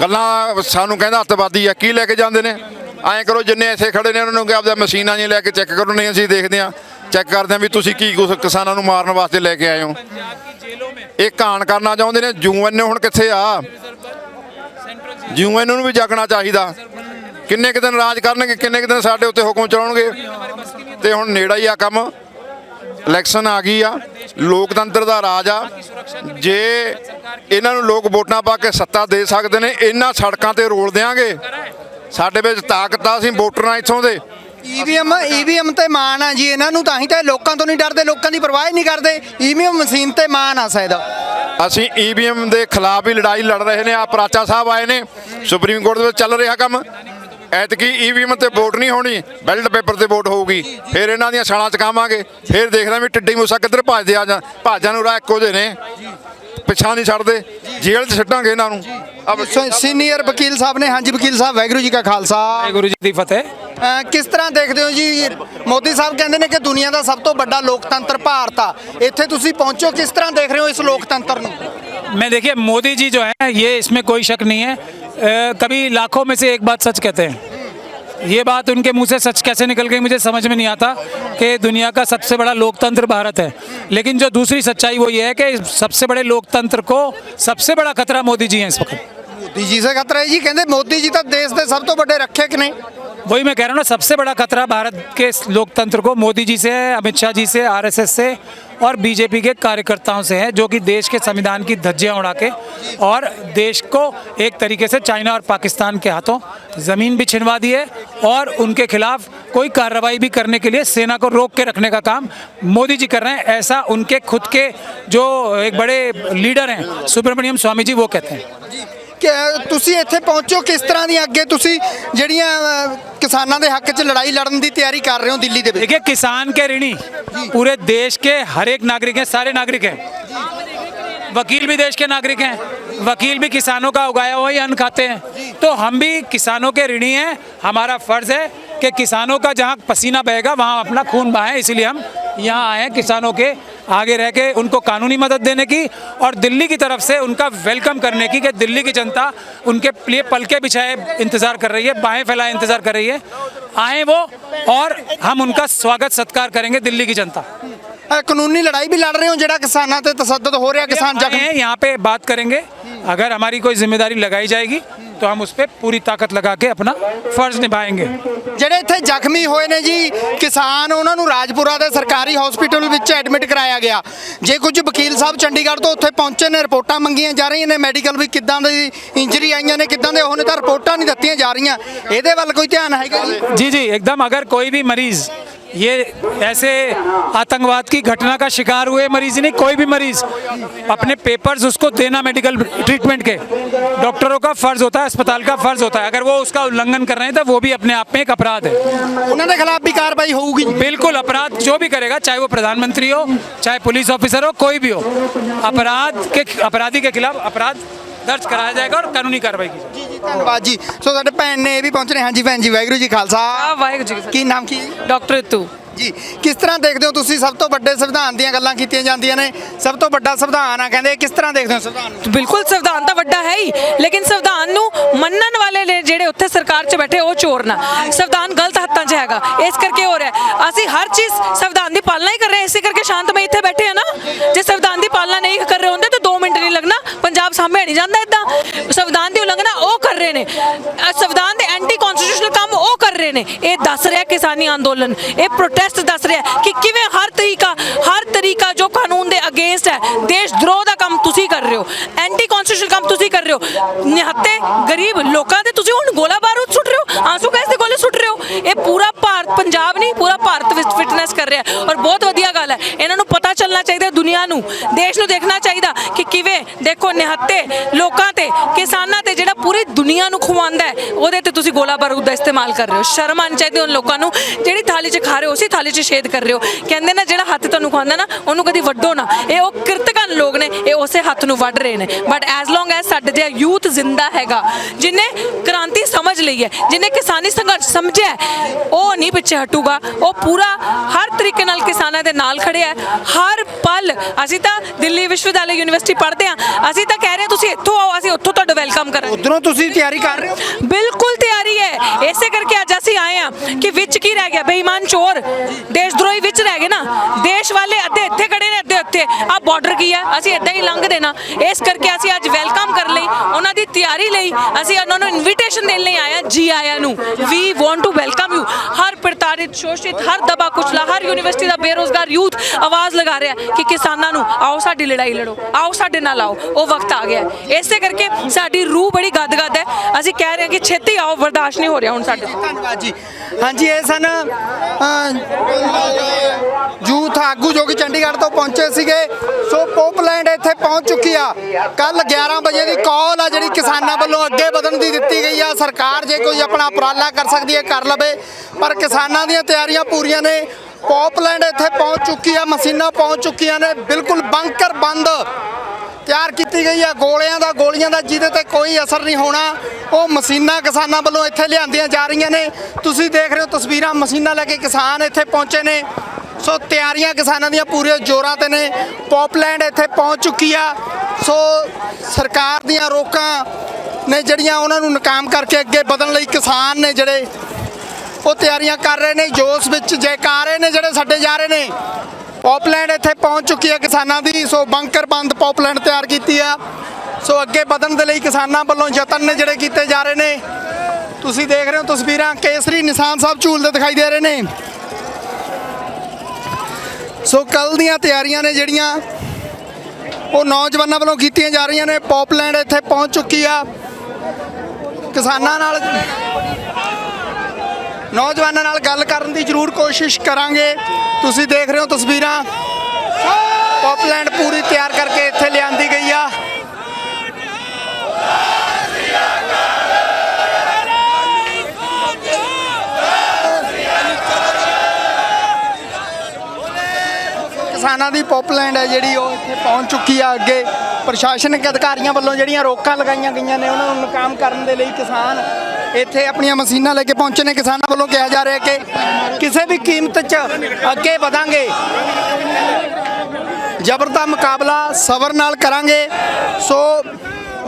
ਗੱਲਾਂ ਸਾਨੂੰ ਕਹਿੰਦਾ ਅੱਤਵਾਦੀ ਆ ਕੀ ਲੈ ਕੇ ਜਾਂਦੇ ਨੇ? ਐਂ ਕਰੋ ਜਿੰਨੇ ਇੱਥੇ ਖੜੇ ਨੇ ਉਹਨਾਂ ਨੂੰ ਕਿ ਆਪਦਾ ਮਸ਼ੀਨਾਂ ਜੀ ਲੈ ਕੇ ਚੈੱਕ ਕਰੋ ਨਹੀਂ ਅਸੀਂ ਦੇਖਦੇ ਆ ਚੈੱਕ ਕਰਦੇ ਆ ਵੀ ਤੁਸੀਂ ਕੀ ਕੁਛ ਕਿਸਾਨਾਂ ਨੂੰ ਮਾਰਨ ਵਾਸਤੇ ਲੈ ਕੇ ਆਏ ਹੋ। ਇਹ ਕਾਣ ਕਰਨਾ ਚਾਹੁੰਦੇ ਨੇ ਯੂਐਨ ਹੁਣ ਕਿੱਥੇ ਆ? ਯੂਐਨ ਨੂੰ ਵੀ ਜਾਗਣਾ ਚਾਹੀਦਾ। ਕਿੰਨੇ ਕੁ ਦਿਨ ਰਾਜ ਕਰਨਗੇ, ਕਿੰਨੇ ਕੁ ਦਿਨ ਸਾਡੇ ਉੱਤੇ ਹੁਕਮ ਚਲਾਉਣਗੇ। ਤੇ ਹੁਣ ਨੇੜਾ ਹੀ ਆ ਕੰਮ। ਇਲੈਕਸ਼ਨ ਆ ਗਈ ਆ। ਲੋਕਤੰਤਰ ਦਾ ਰਾਜ ਆ। ਜੇ ਇਹਨਾਂ ਨੂੰ ਲੋਕ ਵੋਟਾਂ ਪਾ ਕੇ ਸੱਤਾ ਦੇ ਸਕਦੇ ਨੇ, ਇਹਨਾਂ ਸੜਕਾਂ ਤੇ ਰੋਲ ਦੇਾਂਗੇ ਸਾਡੇ ਵਿੱਚ ਤਾਕਤ ਆ ਅਸੀਂ ਵੋਟਰਾਂ ਇੱਥੋਂ ਦੇ। ਈਵੀਐਮ ਈਵੀਐਮ ਤੇ ਮਾਨ ਆ ਜੀ, ਇਹਨਾਂ ਨੂੰ ਤਾਂ ਹੀ ਤਾਂ ਲੋਕਾਂ ਤੋਂ ਨਹੀਂ ਡਰਦੇ, ਲੋਕਾਂ ਦੀ ਪਰਵਾਹ ਹੀ ਨਹੀਂ ਕਰਦੇ। ਈਵੀਐਮ ਮਸ਼ੀਨ ਤੇ ਮਾਨ ਆ ਸ਼ਾਇਦ। ਅਸੀਂ ਈਵੀਐਮ ਦੇ ਖਿਲਾਫ ਹੀ ਲੜਾਈ ਲੜ ਰਹੇ ਨੇ ਆ ਪ੍ਰਾਚਾ ਸਾਹਿਬ ਆਏ ਨੇ ਸੁਪਰੀਮ ਕੋਰਟ ਦੇ ਵਿੱਚ ਚੱਲ ਰਿਹਾ ਕੰਮ। ਐਤਕੀ ਈਵੀਐਮ ਤੇ ਵੋਟ ਨਹੀਂ ਹੋਣੀ ਬੈਲਟ ਪੇਪਰ ਤੇ ਵੋਟ ਹੋਊਗੀ ਫਿਰ ਇਹਨਾਂ ਦੀਆਂ ਛਾਲਾਂ ਚਕਾਵਾਂਗੇ ਫਿਰ ਦੇਖਣਾ ਵੀ ਟਿੱਡੀ ਮੂਸਾ ਕਿੱਧਰ ਭੱਜਦੇ ਆ ਜਾਂ ਭਾਜਾਂ ਨੂੰ ਰਾਹ ਇੱਕੋ ਜਿਹੇ ਨੇ। ਪਿਛਾ ਨਹੀਂ ਛੱਡਦੇ ਜੇਲ੍ਹ 'ਚ ਛੱਡਾਂਗੇ ਇਹਨਾਂ ਨੂੰ। ਸੀਨੀਅਰ ਵਕੀਲ ਸਾਹਿਬ ਨੇ ਹਾਂਜੀ ਵਕੀਲ ਸਾਹਿਬ ਵੈਗਰੂ ਜੀ ਕਾ ਖਾਲਸਾ। ਵੈਗਰੂ ਜੀ ਦੀ ਫਤਿਹ। ਕਿਸ ਤਰ੍ਹਾਂ ਦੇਖਦੇ ਹੋ ਜੀ ਮੋਦੀ ਸਾਹਿਬ ਕਹਿੰਦੇ ਨੇ ਕਿ ਦੁਨੀਆ ਦਾ ਸਭ ਤੋਂ ਵੱਡਾ ਲੋਕਤੰਤਰ ਭਾਰਤ ਆ ਇੱਥੇ ਤੁਸੀਂ ਪਹੁੰਚੋ ਕਿਸ ਤਰ੍ਹਾਂ ਦੇਖ ਰਹੇ ਹੋ ਇਸ ਲੋਕਤੰਤਰ ਨੂੰ मैं देखिए मोदी जी जो है ये इसमें कोई शक नहीं है अ, कभी लाखों में से एक बात सच कहते हैं ये बात उनके मुंह से सच कैसे निकल गई मुझे समझ में नहीं आता कि दुनिया का सबसे बड़ा लोकतंत्र भारत है लेकिन जो दूसरी सच्चाई वो ये है कि सबसे बड़े लोकतंत्र को सबसे बड़ा खतरा मोदी जी हैं इस वक्त ਮੋਦੀ ਜੀ ਸੇ ਖਤਰਾ ਹੈ ਜੀ ਕਹਿੰਦੇ ਮੋਦੀ ਜੀ ਤਾਂ ਦੇਸ਼ ਦੇ ਸਭ ਤੋਂ ਵੱਡੇ ਰੱਖਿਅਕ ਨੇ वही मैं कह रहा हूँ ना सबसे बड़ा खतरा भारत के लोकतंत्र को मोदी जी से है अमित शाह जी से आरएसएस से और बीजेपी के कार्यकर्ताओं से है जो कि देश के संविधान की धज्जियां उड़ा के और देश को एक तरीके से चाइना और पाकिस्तान के हाथों ज़मीन भी छिनवा दी है और उनके खिलाफ कोई कार्रवाई भी करने के लिए सेना को रोक के रखने का काम मोदी जी कर रहे हैं ऐसा उनके खुद के जो एक बड़े लीडर हैं सुब्रमण्यम स्वामी जी वो कहते हैं ਕਿ ਤੁਸੀਂ ਇੱਥੇ ਪਹੁੰਚੋ ਕਿਸ ਤਰ੍ਹਾਂ ਦੀ ਅੱਗੇ ਤੁਸੀਂ ਜਿਹੜੀਆਂ ਅਹ, ਕਿਸਾਨਾਂ ਦੇ ਹੱਕ 'ਚ ਲੜਾਈ ਲੜਨ ਦੀ ਤਿਆਰੀ ਕਰ ਰਹੇ ਹੋ ਦਿੱਲੀ ਦੇ ਵਿੱਚ देखिए किसान के ऋणी पूरे देश के हर एक नागरिक हैं सारे नागरिक हैं वकील भी देश के नागरिक हैं वकील भी किसानों का उगाया हुआ ही अन्न खाते हैं तो हम भी किसानों के ऋणी हैं हमारा फर्ज है कि किसानों का जहाँ पसीना बहेगा वहाँ अपना खून बहाएं इसीलिए हम यहाँ आए किसानों के आगे रह के उनको कानूनी मदद देने की और दिल्ली की तरफ़ से उनका वेलकम करने की कि दिल्ली की जनता उनके लिए पलके बिछाए इंतज़ार कर रही है बाहें फैलाए इंतज़ार कर रही है। आए वो और हम उनका स्वागत सत्कार करेंगे दिल्ली की जनता। कानूनी लड़ाई भी लड़ रहे हो जरा किसान से तसद हो रहा किसान जख्म। यहाँ पे बात करेंगे। अगर हमारी कोई ज़िम्मेदारी लगाई जाएगी तो हम उस पर पूरी ताकत लगा के अपना फर्ज निभाएंगे ਜਿਹੜੇ ਇੱਥੇ ਜ਼ਖਮੀ ਹੋਏ ਨੇ ਜੀ ਕਿਸਾਨ ਉਹਨਾਂ ਨੂੰ ਰਾਜਪੁਰਾ ਦੇ ਸਰਕਾਰੀ ਹਸਪੀਟਲ ਵਿੱਚ ਐਡਮਿਟ ਕਰਾਇਆ ਗਿਆ ਜੇ ਕੁਝ ਵਕੀਲ ਸਾਹਿਬ ਚੰਡੀਗੜ੍ਹ ਤੋਂ ਉੱਥੇ ਪਹੁੰਚੇ ਨੇ ਰਿਪੋਰਟਾਂ ਮੰਗੀਆਂ ਜਾ ਰਹੀਆਂ ਨੇ ਮੈਡੀਕਲ ਵੀ ਕਿੱਦਾਂ ਦੀ ਇੰਜਰੀ ਆਈਆਂ ਨੇ ਕਿੱਦਾਂ ਦੇ ਉਹਨੇ ਤਾਂ ਰਿਪੋਰਟਾਂ ਨਹੀਂ ਦਿੱਤੀਆਂ ਜਾ ਰਹੀਆਂ ਇਹਦੇ ਵੱਲ ਕੋਈ ਧਿਆਨ ਹੈਗਾ ਜੀ जी जी एकदम अगर कोई भी मरीज ये ऐसे आतंकवाद की घटना का शिकार हुए मरीज़ नहीं कोई भी मरीज़। अपने पेपर्स उसको देना मेडिकल ट्रीटमेंट के। डॉक्टरों का फ़र्ज़ होता है अस्पताल का फ़र्ज़ होता है। अगर वो उसका उल्लंघन कर रहे हैं तो वो भी अपने आप में एक अपराध है। उन्होंने खिलाफ भी कार्रवाई होगी। बिल्कुल अपराध जो भी करेगा चाहे वो प्रधानमंत्री हो चाहे पुलिस ऑफिसर हो कोई भी हो अपराध के अपराधी के खिलाफ अपराध ਦਰਜ ਕਰਾਇਆ ਜਾਏਗਾ ਔਰ ਕਾਨੂੰਨੀ ਕਾਰਵਾਈ ਕੀਤੀ ਜੀ ਜੀ ਧੰਨਵਾਦ ਜੀ। ਸੋ ਸਾਡੇ ਭੈਣ ਨੇ ਇਹ ਵੀ ਪਹੁੰਚਣੇ ਹਾਂਜੀ ਭੈਣ ਜੀ ਵਾਹਿਗੁਰੂ ਜੀ ਖਾਲਸਾ। ਵਾਹਿਗੁਰੂ ਜੀ ਕੀ ਨਾਮ ਕੀ ਡਾਕਟਰ ਤੂ ਜੀ ਕਿਸ ਤਰ੍ਹਾਂ ਦੇਖਦੇ ਹੋ ਤੁਸੀਂ ਸਭ ਤੋਂ ਵੱਡੇ ਸੰਵਿਧਾਨ ਦੀਆਂ ਗੱਲਾਂ ਕੀਤੀਆਂ ਜਾਂਦੀਆਂ ਨੇ? ਸਭ ਤੋਂ ਵੱਡਾ ਸੰਵਿਧਾਨ ਆ ਕਹਿੰਦੇ ਕਿਸ ਤਰ੍ਹਾਂ ਦੇਖਦੇ ਹੋ ਸੰਵਿਧਾਨ ਬਿਲਕੁਲ ਸੰਵਿਧਾਨ ਤਾਂ ਵੱਡਾ ਹੈ ਹੀ ਲੇਕਿਨ ਸੰਵਿਧਾਨ ਨੂੰ ਮੰਨਣ ਵਾਲੇ ਨੇ ਜਿਹੜੇ ਉੱਥੇ ਸਰਕਾਰ 'ਚ ਬੈਠੇ ਉਹ ਚੋਰ ਨਾ। ਸੰਵਿਧਾਨ ਗਲਤ ਹੱਥਾਂ 'ਚ ਹੈਗਾ ਇਸ ਕਰਕੇ ਹੋ ਰਿਹਾ ਹੈ। ਅਸੀਂ ਹਰ ਚੀਜ਼ ਸੰਵਿਧਾਨ ਦੀ ਪਾਲਣਾ ਹੀ ਕਰ ਰਹੇ ਹਾਂ, ਇਸੇ ਕਰਕੇ ਸ਼ਾਂਤਮਈ ਇੱਥੇ ਬੈਠੇ ਆ ਨਾ। ਜੇ ਸੰਵਿਧਾਨ ਦੀ ਪਾਲਣਾ ਨਹੀਂ ਕਰ ਰਹੇ ਹੁੰਦੇ ਸਾਹਮਣੇ ਨਹੀਂ ਜਾਂਦਾ ਇਦਾਂ ਸੰਵਿਧਾਨ ਦੀ ਉਲੰਘਣਾ ਉਹ ਕਰ ਰਹੇ ਨੇ। ਸੰਵਿਧਾਨ ਦੇ ਐਂਟੀ ਕਨਸਟੀਟਿਊਸ਼ਨਲ ਕੰਮ ਉਹ ਕਰ ਰਹੇ ਨੇ। ਇਹ ਦੱਸ ਰਿਹਾ ਕਿਸਾਨੀ ਅੰਦੋਲਨ, ਇਹ ਪ੍ਰੋਟੈਸਟ ਦੱਸ ਰਿਹਾ ਕਿ ਕਿਵੇਂ ਹਰ ਤਰੀਕਾ ਹਰ ਤਰੀਕਾ ਜੋ ਕਾਨੂੰਨ ਦੇ ਅਗੇਂਸਟ ਹੈ। ਦੇਸ਼ ਦਰੋਹ ਦਾ ਕੰਮ ਤੁਸੀਂ ਕਰ ਰਹੇ ਹੋ। ਐਂਟੀ ਕਨਸਟੀਟਿਊਸ਼ਨਲ ਕੰਮ ਤੁਸੀਂ ਕਰ ਰਹੇ ਹੋ। ਨਿਹੱਤੇ ਗਰੀਬ ਲੋਕਾਂ ਦੇ ਤੁਸੀਂ ਹੁਣ ਗੋਲਾ ਬਾਰੂਦ ਸੁੱਟ ਰਹੇ ਹੋ। ਆਂਸੂ ਗੈਸ ਦੇ ਗੋਲੇ ਸੁੱਟ ਰਹੇ ਹੋ। ਇਹ ਪੂਰਾ ਭਾਰਤ ਪੰਜਾਬ ਨਹੀਂ, ਪੂਰਾ ਭਾਰਤ ਵਿੱਚ ਫਿਟਨੈਸ ਕਰ ਰਿਹਾ ਔਰ ਬਹੁਤ ਵਧੀਆ ਗੱਲ ਹੈ। ਇਹਨਾਂ ਨੂੰ ਪਤਾ ਚੱਲਣਾ ਚਾਹੀਦਾ ਦੁਨੀਆ ਨੂੰ। ਦੇਸ਼ ਨੂੰ ਦੇਖਣਾ ਚਾਹੀਦਾ ਕਿ ਕਿਵੇਂ, ਦੇਖੋ ਨਿਹੱਤੇ ਲੋਕਾਂ ਤੇ, ਕਿਸਾਨਾਂ ਤੇ ਜਿਹੜਾ ਪੂਰੀ ਦੁਨੀਆ ਨੂੰ ਖਵਾਉਂਦਾ ਹੈ, ਉਹਦੇ ਤੇ ਤੁਸੀਂ ਗੋਲਾ ਬਾਰੂਦ ਦਾ ਇਸਤੇਮਾਲ ਕਰ ਰਹੇ ਹੋ। ਸ਼ਰਮ ਆਉਣੀ ਚਾਹੀਦੀ ਉਹਨਾਂ ਲੋਕਾਂ ਨੂੰ। ਜਿਹੜੀ ਥਾਲੀ 'ਚ ਖਾ ਰਹੇ ਹੋ, ਉਸੇ ਥਾਲੀ 'ਚ ਛੇਦ ਕਰ ਰਹੇ ਹੋ। ਕਹਿੰਦੇ ਨਾ, ਜਿਹੜਾ ਹੱਥ ਤੁਹਾਨੂੰ ਖਵਾਉਂਦਾ ਨਾ, ਉਹਨੂੰ ਕਦੀ ਵੱਡੋ ਨਾ। ਇਹ ਉਹ ਕਿਰਤਕਨ ਲੋਕ ਨੇ ਇਹ ਉਸੇ ਹੱਥ ਨੂੰ ਵੱਢ ਰਹੇ ਨੇ। ਬਟ ਐਜ਼ ਲੌਂਗ ਐਜ਼ ਸਾਡੇ ਜਿਹਾ ਯੂਥ ਜ਼ਿੰਦਾ ਹੈਗਾ ਜਿਨੇ ਕ੍ਰਾਂਤੀ ਸਮਝ ਲਈ ਹੈ ਜਿਨੇ ਕਿਸਾਨੀ ਸੰਘਰਸ਼ ਸਮਝਿਆ ਉਹ ਨਹੀਂ ਪਿੱਛੇ ਹਟੂਗਾ। ਉਹ ਪੂਰਾ ਹਰ ਤਰੀਕੇ ਨਾਲ ਕਿਸਾਨਾਂ ਦੇ ਨਾਲ ਖੜਿਆ ਹੈ ਹਰ ਪਲ ਅਸੀਂ ਤਾਂ ਦਿੱਲੀ ਵਿਸ਼ਵਵਿਦਿਆਲਾ ਯੂਨੀਵਰਸਿਟੀ ਪੜ੍ਹਦੇ ਹਾਂ। ਅਸੀਂ ਤਾਂ ਕਹਿ ਰਹੇ ਤੁਸੀਂ ਇੱਥੋਂ ਆਓ ਅਸੀਂ ਉੱਥੋਂ ਤੁਹਾਡਾ ਵੈਲਕਮ ਕਰਾਂਗੇ ਉਧਰੋਂ ਤੁਸੀਂ ਤਿਆਰੀ ਕਰ ਰਹੇ ਹੋ? ਬਿਲਕੁਲ ਤਿਆਰੀ ਹੈ। ਇਸੇ ਕਰਕੇ ਅੱਜ ਅਸੀਂ ਆਏ ਆ ਕਿ ਵਿੱਚ ਕੀ ਰਹਿ ਗਿਆ? ਬੇਈਮਾਨ ਚੋਰ। ਦੇਸ਼ ਦਰੋਹੀ ਵਿੱਚ ਰਹਿ ਗਏ ਨਾ। ਦੇਸ਼ ਵਾਲੇ ਅੱਧੇ ਇੱਥੇ ਖੜੇ ਨੇ ਅੱਧੇ ਉੱਥੇ। ਆ ਬਾਰਡਰ ਕੀ ਹੈ ਅਸੀਂ ਇਦਾਂ ਹੀ ਲੰਘ ਦੇਣਾ। ਇਸ ਕਰਕੇ ਅਸੀਂ ਅੱਜ ਵੈਲਕਮ ਕਰ ਲਈ, ਉਹਨਾਂ ਦੀ ਤਿਆਰੀ ਲਈ ਅਸੀਂ ਉਹਨਾਂ ਨੂੰ ਇਨਵੀਟੇਸ਼ਨ ਦੇਣ ਲਈ ਆਏ ਜੀ ਆਇਆਂ ਨੂੰ। We want to welcome you ਹਰ ਪ੍ਰਤਾੜਿਤ ਸ਼ੋਸ਼ਿਤ, ਹਰ ਦਬਾ ਕੁਚਲਾ, ਹਰ ਯੂਨੀਵਰਸਿਟੀ ਦਾ ਬੇਰੋਜ਼ਗਾਰ ਯੂਥ ਆਵਾਜ਼ ਲਗਾ ਰਿਹਾ ਕਿ ਕਿਸਾਨਾਂ ਨੂੰ ਆਓ ਸਾਡੀ ਲੜਾਈ ਲੜੋ, ਆਓ ਸਾਡੇ ਨਾਲ ਆਓ। ਉਹ ਵਕਤ ਆ ਗਿਆ ਇਸੇ ਕਰਕੇ ਸਾਡੀ ਰੂਹ ਬੜੀ ਗਦਗਦ ਹੈ। ਅਸੀਂ ਕਹਿ ਰਹੇ ਹਾਂ ਕਿ ਛੇਤੀ ਆਓ, ਬਰਦਾਸ਼ਤ ਨਹੀਂ ਹੋ ਰਿਹਾ ਹੁਣ ਸਾਡੇ ਤੋਂ। ਧੰਨਵਾਦ ਜੀ। ਹਾਂਜੀ, ਇਹ ਸਨ ਯੂਥ ਆਗੂ ਜੋ ਕਿ ਚੰਡੀਗੜ੍ਹ ਤੋਂ ਪਹੁੰਚੇ ਸੀ। ਸੀਗੇ ਸੋ ਪੋਪਲੈਂਡ ਇੱਥੇ ਪਹੁੰਚ ਚੁੱਕੀ ਆ। ਕੱਲ 11 ਵਜੇ ਦੀ ਕਾਲ ਆ ਜਿਹੜੀ ਕਿਸਾਨਾਂ ਵੱਲੋਂ ਅੱਗੇ ਵਧਣ ਦੀ ਦਿੱਤੀ ਗਈ ਆ। ਸਰਕਾਰ ਜੇ ਕੋਈ ਆਪਣਾ ਉਪਰਾਲਾ ਕਰ ਸਕਦੀ ਹੈ, ਕਰ ਲਵੇ। ਪਰ ਕਿਸਾਨਾਂ ਦੀਆਂ ਤਿਆਰੀਆਂ ਪੂਰੀਆਂ ਨੇ। ਪੋਪਲੈਂਡ ਇੱਥੇ ਪਹੁੰਚ ਚੁੱਕੀ ਆ, ਮਸ਼ੀਨਾਂ ਪਹੁੰਚ ਚੁੱਕੀਆਂ ਨੇ। ਬਿਲਕੁਲ ਬੰਕਰ ਬੰਦ ਤਿਆਰ ਕੀਤੀ ਗਈ ਆ। ਗੋਲਿਆਂ ਦਾ, ਗੋਲੀਆਂ ਦਾ ਜਿਹਦੇ ਤੇ ਕੋਈ ਅਸਰ ਨਹੀਂ ਹੋਣਾ। ਉਹ ਮਸ਼ੀਨਾਂ ਕਿਸਾਨਾਂ ਵੱਲੋਂ ਇੱਥੇ ਲਿਆਂਦੀਆਂ ਜਾ ਰਹੀਆਂ ਨੇ। ਤੁਸੀਂ ਦੇਖ ਰਹੇ ਹੋ ਤਸਵੀਰਾਂ। ਮਸ਼ੀਨਾਂ ਲੈ ਕੇ ਕਿਸਾਨ ਇੱਥੇ ਪਹੁੰਚੇ ਨੇ। ਸੋ ਤਿਆਰੀਆਂ ਕਿਸਾਨਾਂ ਦੀਆਂ ਪੂਰੇ ਜ਼ੋਰਾਂ ਤੇ ਨੇ। ਪੌਪਲੈਂਡ ਇੱਥੇ ਪਹੁੰਚ ਚੁੱਕੀ ਆ। ਸੋ ਸਰਕਾਰ ਦੀਆਂ ਰੋਕਾਂ ਨੇ ਜਿਹੜੀਆਂ ਉਹਨਾਂ ਨੂੰ ਨਾਕਾਮ ਕਰਕੇ ਅੱਗੇ ਵਧਣ ਲਈ ਕਿਸਾਨ ਨੇ ਜਿਹੜੇ ਉਹ ਤਿਆਰੀਆਂ ਕਰ ਰਹੇ ਨੇ। ਜੋਸ਼ ਵਿੱਚ ਜੈਕਾਰੇ ਨੇ ਜਿਹੜੇ ਛੱਡੇ ਜਾ ਰਹੇ ਨੇ। ਪੌਪਲੈਂਡ ਇੱਥੇ ਪਹੁੰਚ ਚੁੱਕੀ ਹੈ ਕਿਸਾਨਾਂ ਦੀ। ਸੋ ਬੰਕਰ ਬੰਦ ਪੌਪਲੈਂਡ ਤਿਆਰ ਕੀਤੀ ਆ। ਸੋ ਅੱਗੇ ਵਧਣ ਦੇ ਲਈ ਕਿਸਾਨਾਂ ਵੱਲੋਂ ਯਤਨ ਨੇ ਜਿਹੜੇ ਕੀਤੇ ਜਾ ਰਹੇ ਨੇ। ਤੁਸੀਂ ਦੇਖ ਰਹੇ ਹੋ ਤਸਵੀਰਾਂ। ਕੇਸਰੀ ਨਿਸ਼ਾਨ ਸਾਹਿਬ ਝੂਲਦੇ ਦਿਖਾਈ ਦੇ ਰਹੇ ਨੇ। ਸੋ ਕੱਲ ਦੀਆਂ ਤਿਆਰੀਆਂ ਨੇ ਜਿਹੜੀਆਂ, ਉਹ ਨੌਜਵਾਨਾਂ ਵੱਲੋਂ ਕੀਤੀਆਂ ਜਾ ਰਹੀਆਂ ਨੇ। ਪੌਪਲੈਂਡ ਇੱਥੇ ਪਹੁੰਚ ਚੁੱਕੀ ਆ। ਕਿਸਾਨਾਂ ਨਾਲ ਨੌਜਵਾਨਾਂ ਨਾਲ ਗੱਲ ਕਰਨ ਦੀ ਜ਼ਰੂਰ ਕੋਸ਼ਿਸ਼ ਕਰਾਂਗੇ। ਤੁਸੀਂ ਦੇਖ ਰਹੇ ਹੋ ਤਸਵੀਰਾਂ। ਪੌਪਲੈਂਡ ਪੂਰੀ ਤਿਆਰ ਕਰਕੇ ਇੱਥੇ ਲਿਆਂਦੀ ਗਈ ਆ। ਕਿਸਾਨਾਂ ਦੀ ਪੋਪਲੈਂਡ ਹੈ ਜਿਹੜੀ ਉਹ ਇੱਥੇ ਪਹੁੰਚ ਚੁੱਕੀ ਆ ਅੱਗੇ। ਪ੍ਰਸ਼ਾਸਨਿਕ ਅਧਿਕਾਰੀਆਂ ਵੱਲੋਂ ਜਿਹੜੀਆਂ ਰੋਕਾਂ ਲਗਾਈਆਂ ਗਈਆਂ ਨੇ, ਉਹਨਾਂ ਨੂੰ ਨਾਕਾਮ ਕਰਨ ਦੇ ਲਈ ਕਿਸਾਨ ਇੱਥੇ ਆਪਣੀਆਂ ਮਸ਼ੀਨਾਂ ਲੈ ਕੇ ਪਹੁੰਚੇ ਨੇ। ਕਿਸਾਨਾਂ ਵੱਲੋਂ ਕਿਹਾ ਜਾ ਰਿਹਾ ਕਿ ਕਿਸੇ ਵੀ ਕੀਮਤ 'ਚ ਅੱਗੇ ਵਧਾਂਗੇ। ਜ਼ਬਰ ਦਾ ਮੁਕਾਬਲਾ ਸਬਰ ਨਾਲ ਕਰਾਂਗੇ। ਸੋ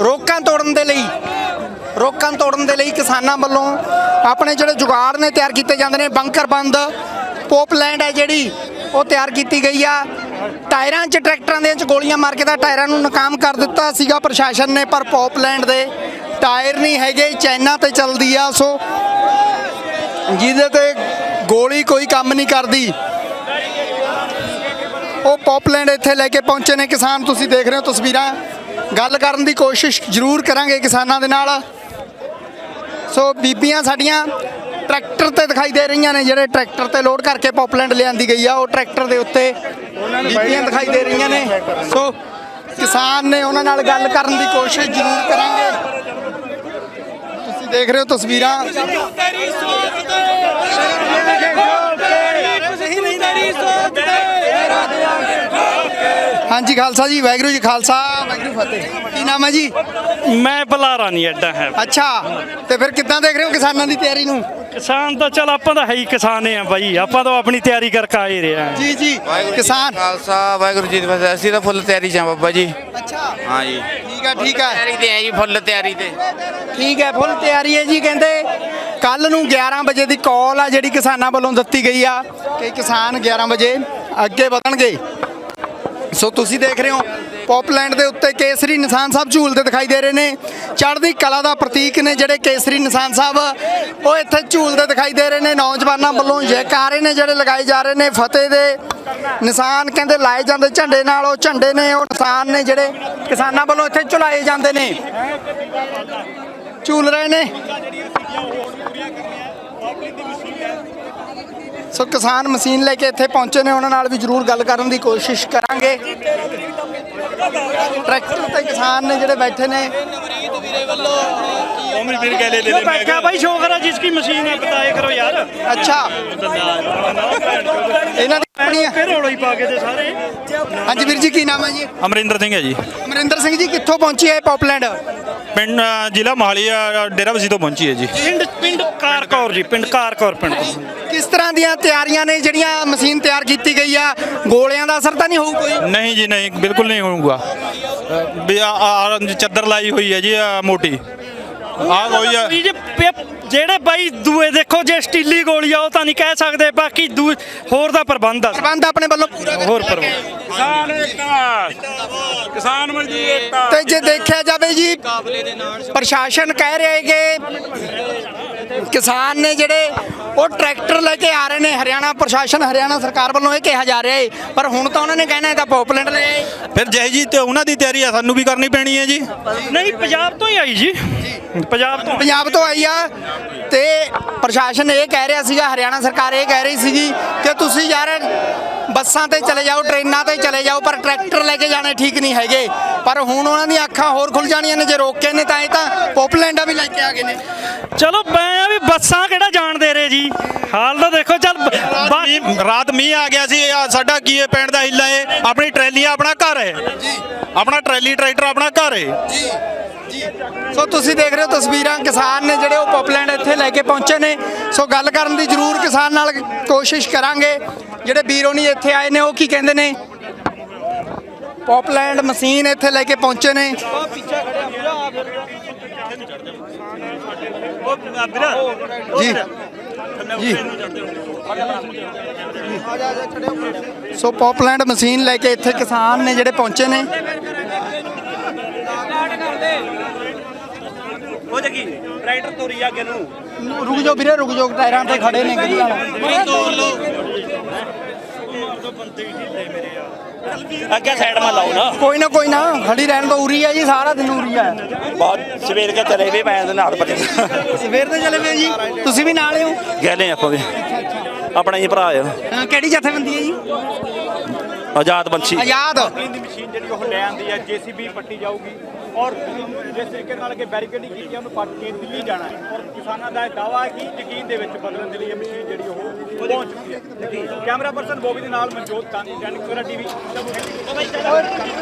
ਰੋਕਾਂ ਤੋੜਨ ਦੇ ਲਈ, ਰੋਕਾਂ ਤੋੜਨ ਦੇ ਲਈ ਕਿਸਾਨਾਂ ਵੱਲੋਂ ਆਪਣੇ ਜਿਹੜੇ ਜੁਗਾੜ ਨੇ ਤਿਆਰ ਕੀਤੇ ਜਾਂਦੇ ਨੇ। ਬੰਕਰ ਬੰਦ ਪੋਪਲੈਂਡ ਹੈ ਜਿਹੜੀ ਉਹ ਤਿਆਰ ਕੀਤੀ ਗਈ ਆ। ਟਾਇਰਾਂ 'ਚ, ਟਰੈਕਟਰਾਂ ਦੇ 'ਚ ਗੋਲੀਆਂ ਮਾਰ ਕੇ ਤਾਂ ਟਾਇਰਾਂ ਨੂੰ ਨਾਕਾਮ ਕਰ ਦਿੱਤਾ ਸੀਗਾ ਪ੍ਰਸ਼ਾਸਨ ਨੇ, ਪਰ ਪੋਪਲੈਂਡ ਦੇ ਟਾਇਰ ਨਹੀਂ ਹੈਗੇ ਚਾਈਨਾ ਤੇ ਚੱਲਦੀ ਆ, ਸੋ ਜਿਹਦੇ ਤੇ ਗੋਲੀ ਕੋਈ ਕੰਮ ਨਹੀਂ ਕਰਦੀ। ਉਹ ਪੌਪਲੈਂਡ ਇੱਥੇ ਲੈ ਕੇ ਪਹੁੰਚੇ ਨੇ। ਕਿਸਾਨ, ਤੁਸੀਂ ਦੇਖ ਰਹੇ ਹੋ ਤਸਵੀਰਾਂ। ਗੱਲ ਕਰਨ ਦੀ ਕੋਸ਼ਿਸ਼ ਜ਼ਰੂਰ ਕਰਾਂਗੇ ਕਿਸਾਨਾਂ ਦੇ ਨਾਲ। ਸੋ ਬੀਬੀਆਂ ਸਾਡੀਆਂ ਟਰੈਕਟਰ ਤੇ ਦਿਖਾਈ ਦੇ ਰਹੀਆਂ ਨੇ ਜਿਹੜੇ ਟਰੈਕਟਰ ਤੇ ਲੋਡ ਕਰਕੇ ਪੌਪਲੈਂਡ ਲਿਆਂਦੀ ਗਈ ਆ ਉਹ ਟਰੈਕਟਰ ਦੇ ਉੱਤੇ ਬੀਬੀਆਂ ਦਿਖਾਈ ਦੇ ਰਹੀਆਂ ਨੇ। ਸੋ ਕਿਸਾਨ ਨੇ ਉਹਨਾਂ ਨਾਲ ਗੱਲ ਕਰਨ ਦੀ ਕੋਸ਼ਿਸ਼ ਜ਼ਰੂਰ ਕਰਾਂਗੇ। ਤੁਸੀਂ ਦੇਖ ਰਹੇ ਹੋ ਤਸਵੀਰਾਂ। ਹਾਂਜੀ ਖਾਲਸਾ ਜੀ ਵਾਹਿਗੁਰੂ ਜੀ ਖਾਲਸਾ ਵਾਹਿਗੁਰੂ ਫਤਿਹ। ਕੀ ਨਾਮ ਹੈ ਜੀ? ਮੈਂ ਬੁਲਾਰਾ ਨਹੀਂ ਐਡਾ ਹੈ। ਅੱਛਾ ਤੇ ਫਿਰ ਕਿੱਦਾਂ ਦੇਖ ਰਹੇ ਹੋ ਕਿਸਾਨਾਂ ਦੀ ਤਿਆਰੀ ਨੂੰ? ਕਿਸਾਨ ਤਾਂ ਚਲ ਆਪਾਂ ਤਾਂ ਹੈ ਹੀ ਕਿਸਾਨ ਆ ਬਾਈ। ਆਪਾਂ ਤਾਂ ਆਪਣੀ ਤਿਆਰੀ ਕਰਕੇ ਆਏ ਰਹੇ ਆ। ਜੀ ਜੀ ਕਿਸਾਨ? ਖਾਲਸਾ ਵਾਹਿਗੁਰੂ ਜੀ ਦੀ ਫਤਿਹ। ਅਸੀਂ ਤਾਂ ਫੁੱਲ ਤਿਆਰੀ 'ਚ ਆ ਬਾਬਾ ਜੀ। ਅੱਛਾ। ਹਾਂ ਜੀ। ਠੀਕ ਹੈ ਠੀਕ ਹੈ। ਤਿਆਰੀ ਤੇ ਆ ਜੀ ਫੁੱਲ ਤਿਆਰੀ ਤੇ। ਠੀਕ ਹੈ ਫੁੱਲ ਤਿਆਰੀ ਹੈ ਜੀ ਕਹਿੰਦੇ ਕੱਲ ਨੂੰ 11 ਵਜੇ ਦੀ ਕਾਲ ਆ ਜਿਹੜੀ ਕਿਸਾਨਾਂ ਵੱਲੋਂ ਦਿੱਤੀ ਗਈ ਆ ਕਿ ਕਿਸਾਨ 11 ਵਜੇ ਅੱਗੇ ਵਧਣਗੇ। ਸੋ ਤੁਸੀਂ ਦੇਖ ਰਹੇ ਹੋ ਪੌਪਲੈਂਡ ਦੇ ਉੱਤੇ ਕੇਸਰੀ ਨਿਸ਼ਾਨ ਸਾਹਿਬ ਝੂਲਦੇ ਦਿਖਾਈ ਦੇ ਰਹੇ ਨੇ। ਚੜ੍ਹਦੀ ਕਲਾ ਦਾ ਪ੍ਰਤੀਕ ਨੇ ਜਿਹੜੇ ਕੇਸਰੀ ਨਿਸ਼ਾਨ ਸਾਹਿਬ, ਉਹ ਇੱਥੇ ਝੂਲਦੇ ਦਿਖਾਈ ਦੇ ਰਹੇ ਨੇ। ਨੌਜਵਾਨਾਂ ਵੱਲੋਂ ਜੈਕਾਰੇ ਨੇ ਜਿਹੜੇ ਲਗਾਏ ਜਾ ਰਹੇ ਨੇ। ਫਤਿਹ ਦੇ ਨਿਸ਼ਾਨ ਕਹਿੰਦੇ ਲਾਏ ਜਾਂਦੇ, ਝੰਡੇ ਨਾਲ ਉਹ ਝੰਡੇ ਨੇ, ਉਹ ਨਿਸ਼ਾਨ ਨੇ ਜਿਹੜੇ ਕਿਸਾਨਾਂ ਵੱਲੋਂ ਇੱਥੇ ਝੁਲਾਏ ਜਾਂਦੇ ਨੇ। ਝੂਲ ਰਹੇ ਨੇ। ਸੋ ਕਿਸਾਨ ਮਸ਼ੀਨ ਲੈ ਕੇ ਇੱਥੇ ਪਹੁੰਚੇ ਨੇ ਉਹਨਾਂ ਨਾਲ ਵੀ ਜ਼ਰੂਰ ਗੱਲ ਕਰਨ ਦੀ ਕੋਸ਼ਿਸ਼ ਕਰਾਂਗੇ। ਟਰੈਕਟਰ ਤੇ ਕਿਸਾਨ ਨੇ ਜਿਹੜੇ ਬੈਠੇ ਨੇ ਜੋ ਬੈਠਾ ਬਾਈ? ਸ਼ੋਕਰ ਆ ਜਿਸ ਕੀ ਮਸ਼ੀਨ ਹੈ ਬਤਾਏ ਕਰੋ ਯਾਰ। ਅੱਛਾ। ਇਹਨਾਂ ਦੀ ਆਪਣੀਆਂ ਫਿਰ ਰੌਲਾ ਹੀ ਪਾ ਕੇ ਤੇ ਸਾਰੇ। ਹਾਂਜੀ ਵੀਰ ਜੀ ਕੀ ਨਾਮ ਹੈ ਜੀ? ਅਮਰਿੰਦਰ ਸਿੰਘ ਹੈ ਜੀ। ਅਮਰਿੰਦਰ ਸਿੰਘ ਜੀ ਕਿੱਥੋਂ ਪਹੁੰਚੇ ਹੈ ਪੌਪਲੈਂਡ ਪਿੰਡ ਅ, ਜ਼ਿਲ੍ਹਾ ਮੋਹਾਲੀ ਅ, ਡੇਰਾ ਬਸੀ ਤੋਂ ਪਹੁੰਚੀ ਹੈ ਜੀ। ਪਿੰਡ ਪਿੰਡ ਕਾਰਕੌਰ ਜੀ ਪਿੰਡ ਕਾਰਕੌਰ ਪਿੰਡ ਕਿਸ ਤਰ੍ਹਾਂ ਦੀਆਂ ਤਿਆਰੀਆਂ ਨੇ? ਜਿਹੜੀਆਂ ਮਸ਼ੀਨ ਤਿਆਰ ਕੀਤੀ ਗਈ ਆ ਗੋਲਿਆਂ ਦਾ ਅਸਰ ਤਾਂ ਨਹੀਂ ਹੋਊ ਕੋਈ? ਨਹੀਂ ਜੀ ਨਹੀਂ ਬਿਲਕੁਲ ਨਹੀਂ ਹੋਊਗਾ। ਅ, ਵੀ ਆ- ਆ ਚੱਦਰ ਲਾਈ ਹੋਈ ਹੈ ਜੀ ਆ ਮੋਟੀ। ਆ ਕੋਈ ਆ ਵੀ ਜੇ ਪੇ- ਜਿਹੜੇ ਬਾਈ ਦੂਏ ਦੇਖੋ ਜੇ ਸਟੀਲੀ ਗੋਲੀ ਆ ਉਹ ਤਾਂ ਨਹੀਂ ਕਹਿ ਸਕਦੇ ਬਾਕੀ ਦੂ ਹੋਰ ਦਾ ਪ੍ਰਬੰਧ ਆ। ਪ੍ਰਬੰਧ ਆਪਣੇ ਵੱਲੋਂ ਪੂਰਾ ਹੋਰ ਪ੍ਰਬੰਧ। ਕਿਸਾਨ ਏਕਤਾ ਕਿਸਾਨ ਮਜ਼ਦੂਰ ਏਕਤਾ। ਤੇ ਜੇ ਦੇਖਿਆ ਜਾਵੇ ਜੀ ਪ੍ਰਸ਼ਾਸਨ ਕਹਿ ਰਿਹਾ ਹੈ ਕਿ ਕਿਸਾਨ ਨੇ ਜਿਹੜੇ ਉਹ ਟਰੈਕਟਰ ਲੈ ਕੇ ਆ ਰਹੇ ਨੇ ਹਰਿਆਣਾ ਪ੍ਰਸ਼ਾਸਨ ਹਰਿਆਣਾ ਸਰਕਾਰ ਵੱਲੋਂ ਇਹ ਕਿਹਾ ਜਾ ਰਿਹਾ ਹੈ। ਪਰ ਹੁਣ ਤਾਂ ਉਹਨਾਂ ਨੇ ਕਹਿਣਾ ਇਹ ਤਾਂ ਪੌਪਲੈਂਡ ਲੈ ਆਏ। ਫਿਰ ਜੈ ਜੀ ਤੇ ਉਹਨਾਂ ਦੀ ਤਿਆਰੀ ਆ ਸਾਨੂੰ ਵੀ ਕਰਨੀ ਪੈਣੀ ਹੈ ਜੀ। ਨਹੀਂ ਪੰਜਾਬ ਤੋਂ ਹੀ ਆਈ ਜੀ। ਪੰਜਾਬ ਤੋਂ? ਪੰਜਾਬ ਤੋਂ ਆਈ ਆ ਤੇ ਪ੍ਰਸ਼ਾਸਨ ਇਹ ਕਹਿ ਰਿਹਾ ਸੀਗਾ ਹਰਿਆਣਾ ਸਰਕਾਰ ਇਹ ਕਹਿ ਰਹੀ ਸੀਗੀ ਕਿ ਤੁਸੀਂ ਯਾਰ ਬੱਸਾਂ ਤੇ ਚਲੇ ਜਾਓ ਟ੍ਰੇਨਾਂ ਤੇ ਚਲੇ ਜਾਓ ਪਰ ਟਰੈਕਟਰ ਲੈ ਕੇ ਜਾਣੇ ਠੀਕ ਨਹੀਂ ਹੈਗੇ। ਪਰ ਹੁਣ ਉਹਨਾਂ ਦੀਆਂ ਅੱਖਾਂ ਹੋਰ ਖੁੱਲ ਜਾਣੀਆਂ ਨੇ ਜੇ ਰੋਕੇ ਨੇ ਤਾਂ ਇਹ ਤਾਂ ਪੌਪਲੈਂਡਾਂ ਵੀ ਲੈ ਕੇ ਆ ਗਏ ਨੇ। ਚਲੋ ਮੈਂ ਆ ਵੀ ਬੱਸਾਂ ਕਿਹੜਾ ਜਾਣ ਦੇ ਰਹੇ ਜੀ? ਹਾਲ ਤਾਂ ਦੇਖੋ ਚੱਲ ਰਾਤ ਮੀਂਹ ਆ ਗਿਆ ਸੀ ਆ ਸਾਡਾ ਕੀ ਹੈ ਪਿੰਡ ਦਾ ਹਿੱਲਾ ਹੈ ਆਪਣੀ ਟਰੈਲੀਆਂ ਆਪਣਾ ਘਰ ਹੈ ਆਪਣਾ ਟਰੈਲੀ ਟਰੈਕਟਰ ਆਪਣਾ ਘਰ ਹੈ ਸੋ ਤੁਸੀਂ ਦੇਖ ਰਹੇ ਹੋ ਤਸਵੀਰਾਂ, ਕਿਸਾਨ ਨੇ ਜਿਹੜੇ ਉਹ ਪੌਪਲੈਂਡ ਇੱਥੇ ਲੈ ਕੇ ਪਹੁੰਚੇ ਨੇ। ਸੋ ਗੱਲ ਕਰਨ ਦੀ ਜ਼ਰੂਰ ਕਿਸਾਨ ਨਾਲ ਕੋਸ਼ਿਸ਼ ਕਰਾਂਗੇ। ਜਿਹੜੇ ਵੀਰੋਨੀ ਇੱਥੇ ਆਏ ਨੇ, ਉਹ ਕੀ ਕਹਿੰਦੇ ਨੇ? ਪੌਪਲੈਂਡ ਮਸ਼ੀਨ ਇੱਥੇ ਲੈ ਕੇ ਪਹੁੰਚੇ ਨੇ। ਜੀ। ਜੀ। ਸੋ ਪੌਪਲੈਂਡ ਮਸ਼ੀਨ ਲੈ ਕੇ ਇੱਥੇ ਕਿਸਾਨ ਨੇ ਜਿਹੜੇ ਪਹੁੰਚੇ ਨੇ। ਹੋ ਜਗੀ ਟਰੈਕਟਰ ਤੋਰੀ ਅੱਗੇ ਨੂੰ। ਰੁਕ ਜਾਓ ਵੀਰੇ ਰੁਕ ਜਾਓ ਟਾਇਰਾਂ ਤੇ ਖੜੇ ਨੇ ਗੱਡੀ ਵਾਲਾ ਅੱਗੇ ਸਾਈਡ ਮਾ ਲਾਓ ਨਾ। ਕੋਈ ਨਾ ਕੋਈ ਨਾ ਖੜੀ ਰਹਿਣ ਦੋ ਉਰੀ ਆ ਜੀ ਸਾਰਾ ਦਿਨ ਉਰੀ ਆ। ਬਹੁਤ ਸਵੇਰ ਕੇ ਚਲੇ ਵੀ ਪੈਣ ਦੇ ਨਾਲ ਪਤੇ ਸਵੇਰ ਦੇ ਚਲੇ ਪਏ ਜੀ ਤੁਸੀਂ ਵੀ ਨਾਲ ਹੋ? ਗਏ ਆਪਾਂ ਵੀ। ਆਪਣਾ ਹੀ ਭਰਾ ਆ। ਕਿਹੜੀ ਜਥੇਬੰਦੀ ਹੈ ਜੀ? ਆਜ਼ਾਦ ਪੰਛੀ ਆਜ਼ਾਦ। ਦੀ ਮਸ਼ੀਨ ਜਿਹੜੀ ਉਹ ਲੈ ਆਂਦੀ ਹੈ ਜੀਸੀਬੀ ਪੱਟੀ ਜਾਊਗੀ। ਔਰ ਜਿਸ ਤਰੀਕੇ ਨਾਲ ਕਿ ਬੈਰੀਕੇਡਿੰਗ ਕੀਤੀ ਹੈ ਉਹਨੂੰ ਪੱਟ ਕੇ ਦਿੱਲੀ ਜਾਣਾ ਹੈ। ਔਰ ਕਿਸਾਨਾਂ ਦਾ ਇਹ ਦਾਵਾ ਹੈ ਕਿ ਯਕੀਨ ਦੇ ਵਿੱਚ ਬਦਲਣ ਦੇ ਲਈ ਇਹ ਮਸ਼ੀਨ ਜਿਹੜੀ ਉਹ ਪਹੁੰਚ ਚੁੱਕੀ ਹੈ। ਕੈਮਰਾ ਪਰਸਨ ਬੋਬੀ ਦੇ ਨਾਲ ਮਨਜੋਤ ਕਾਨੀ ਜੈਨਿਕ ਸਵੇਰਾ ਟੀਵੀ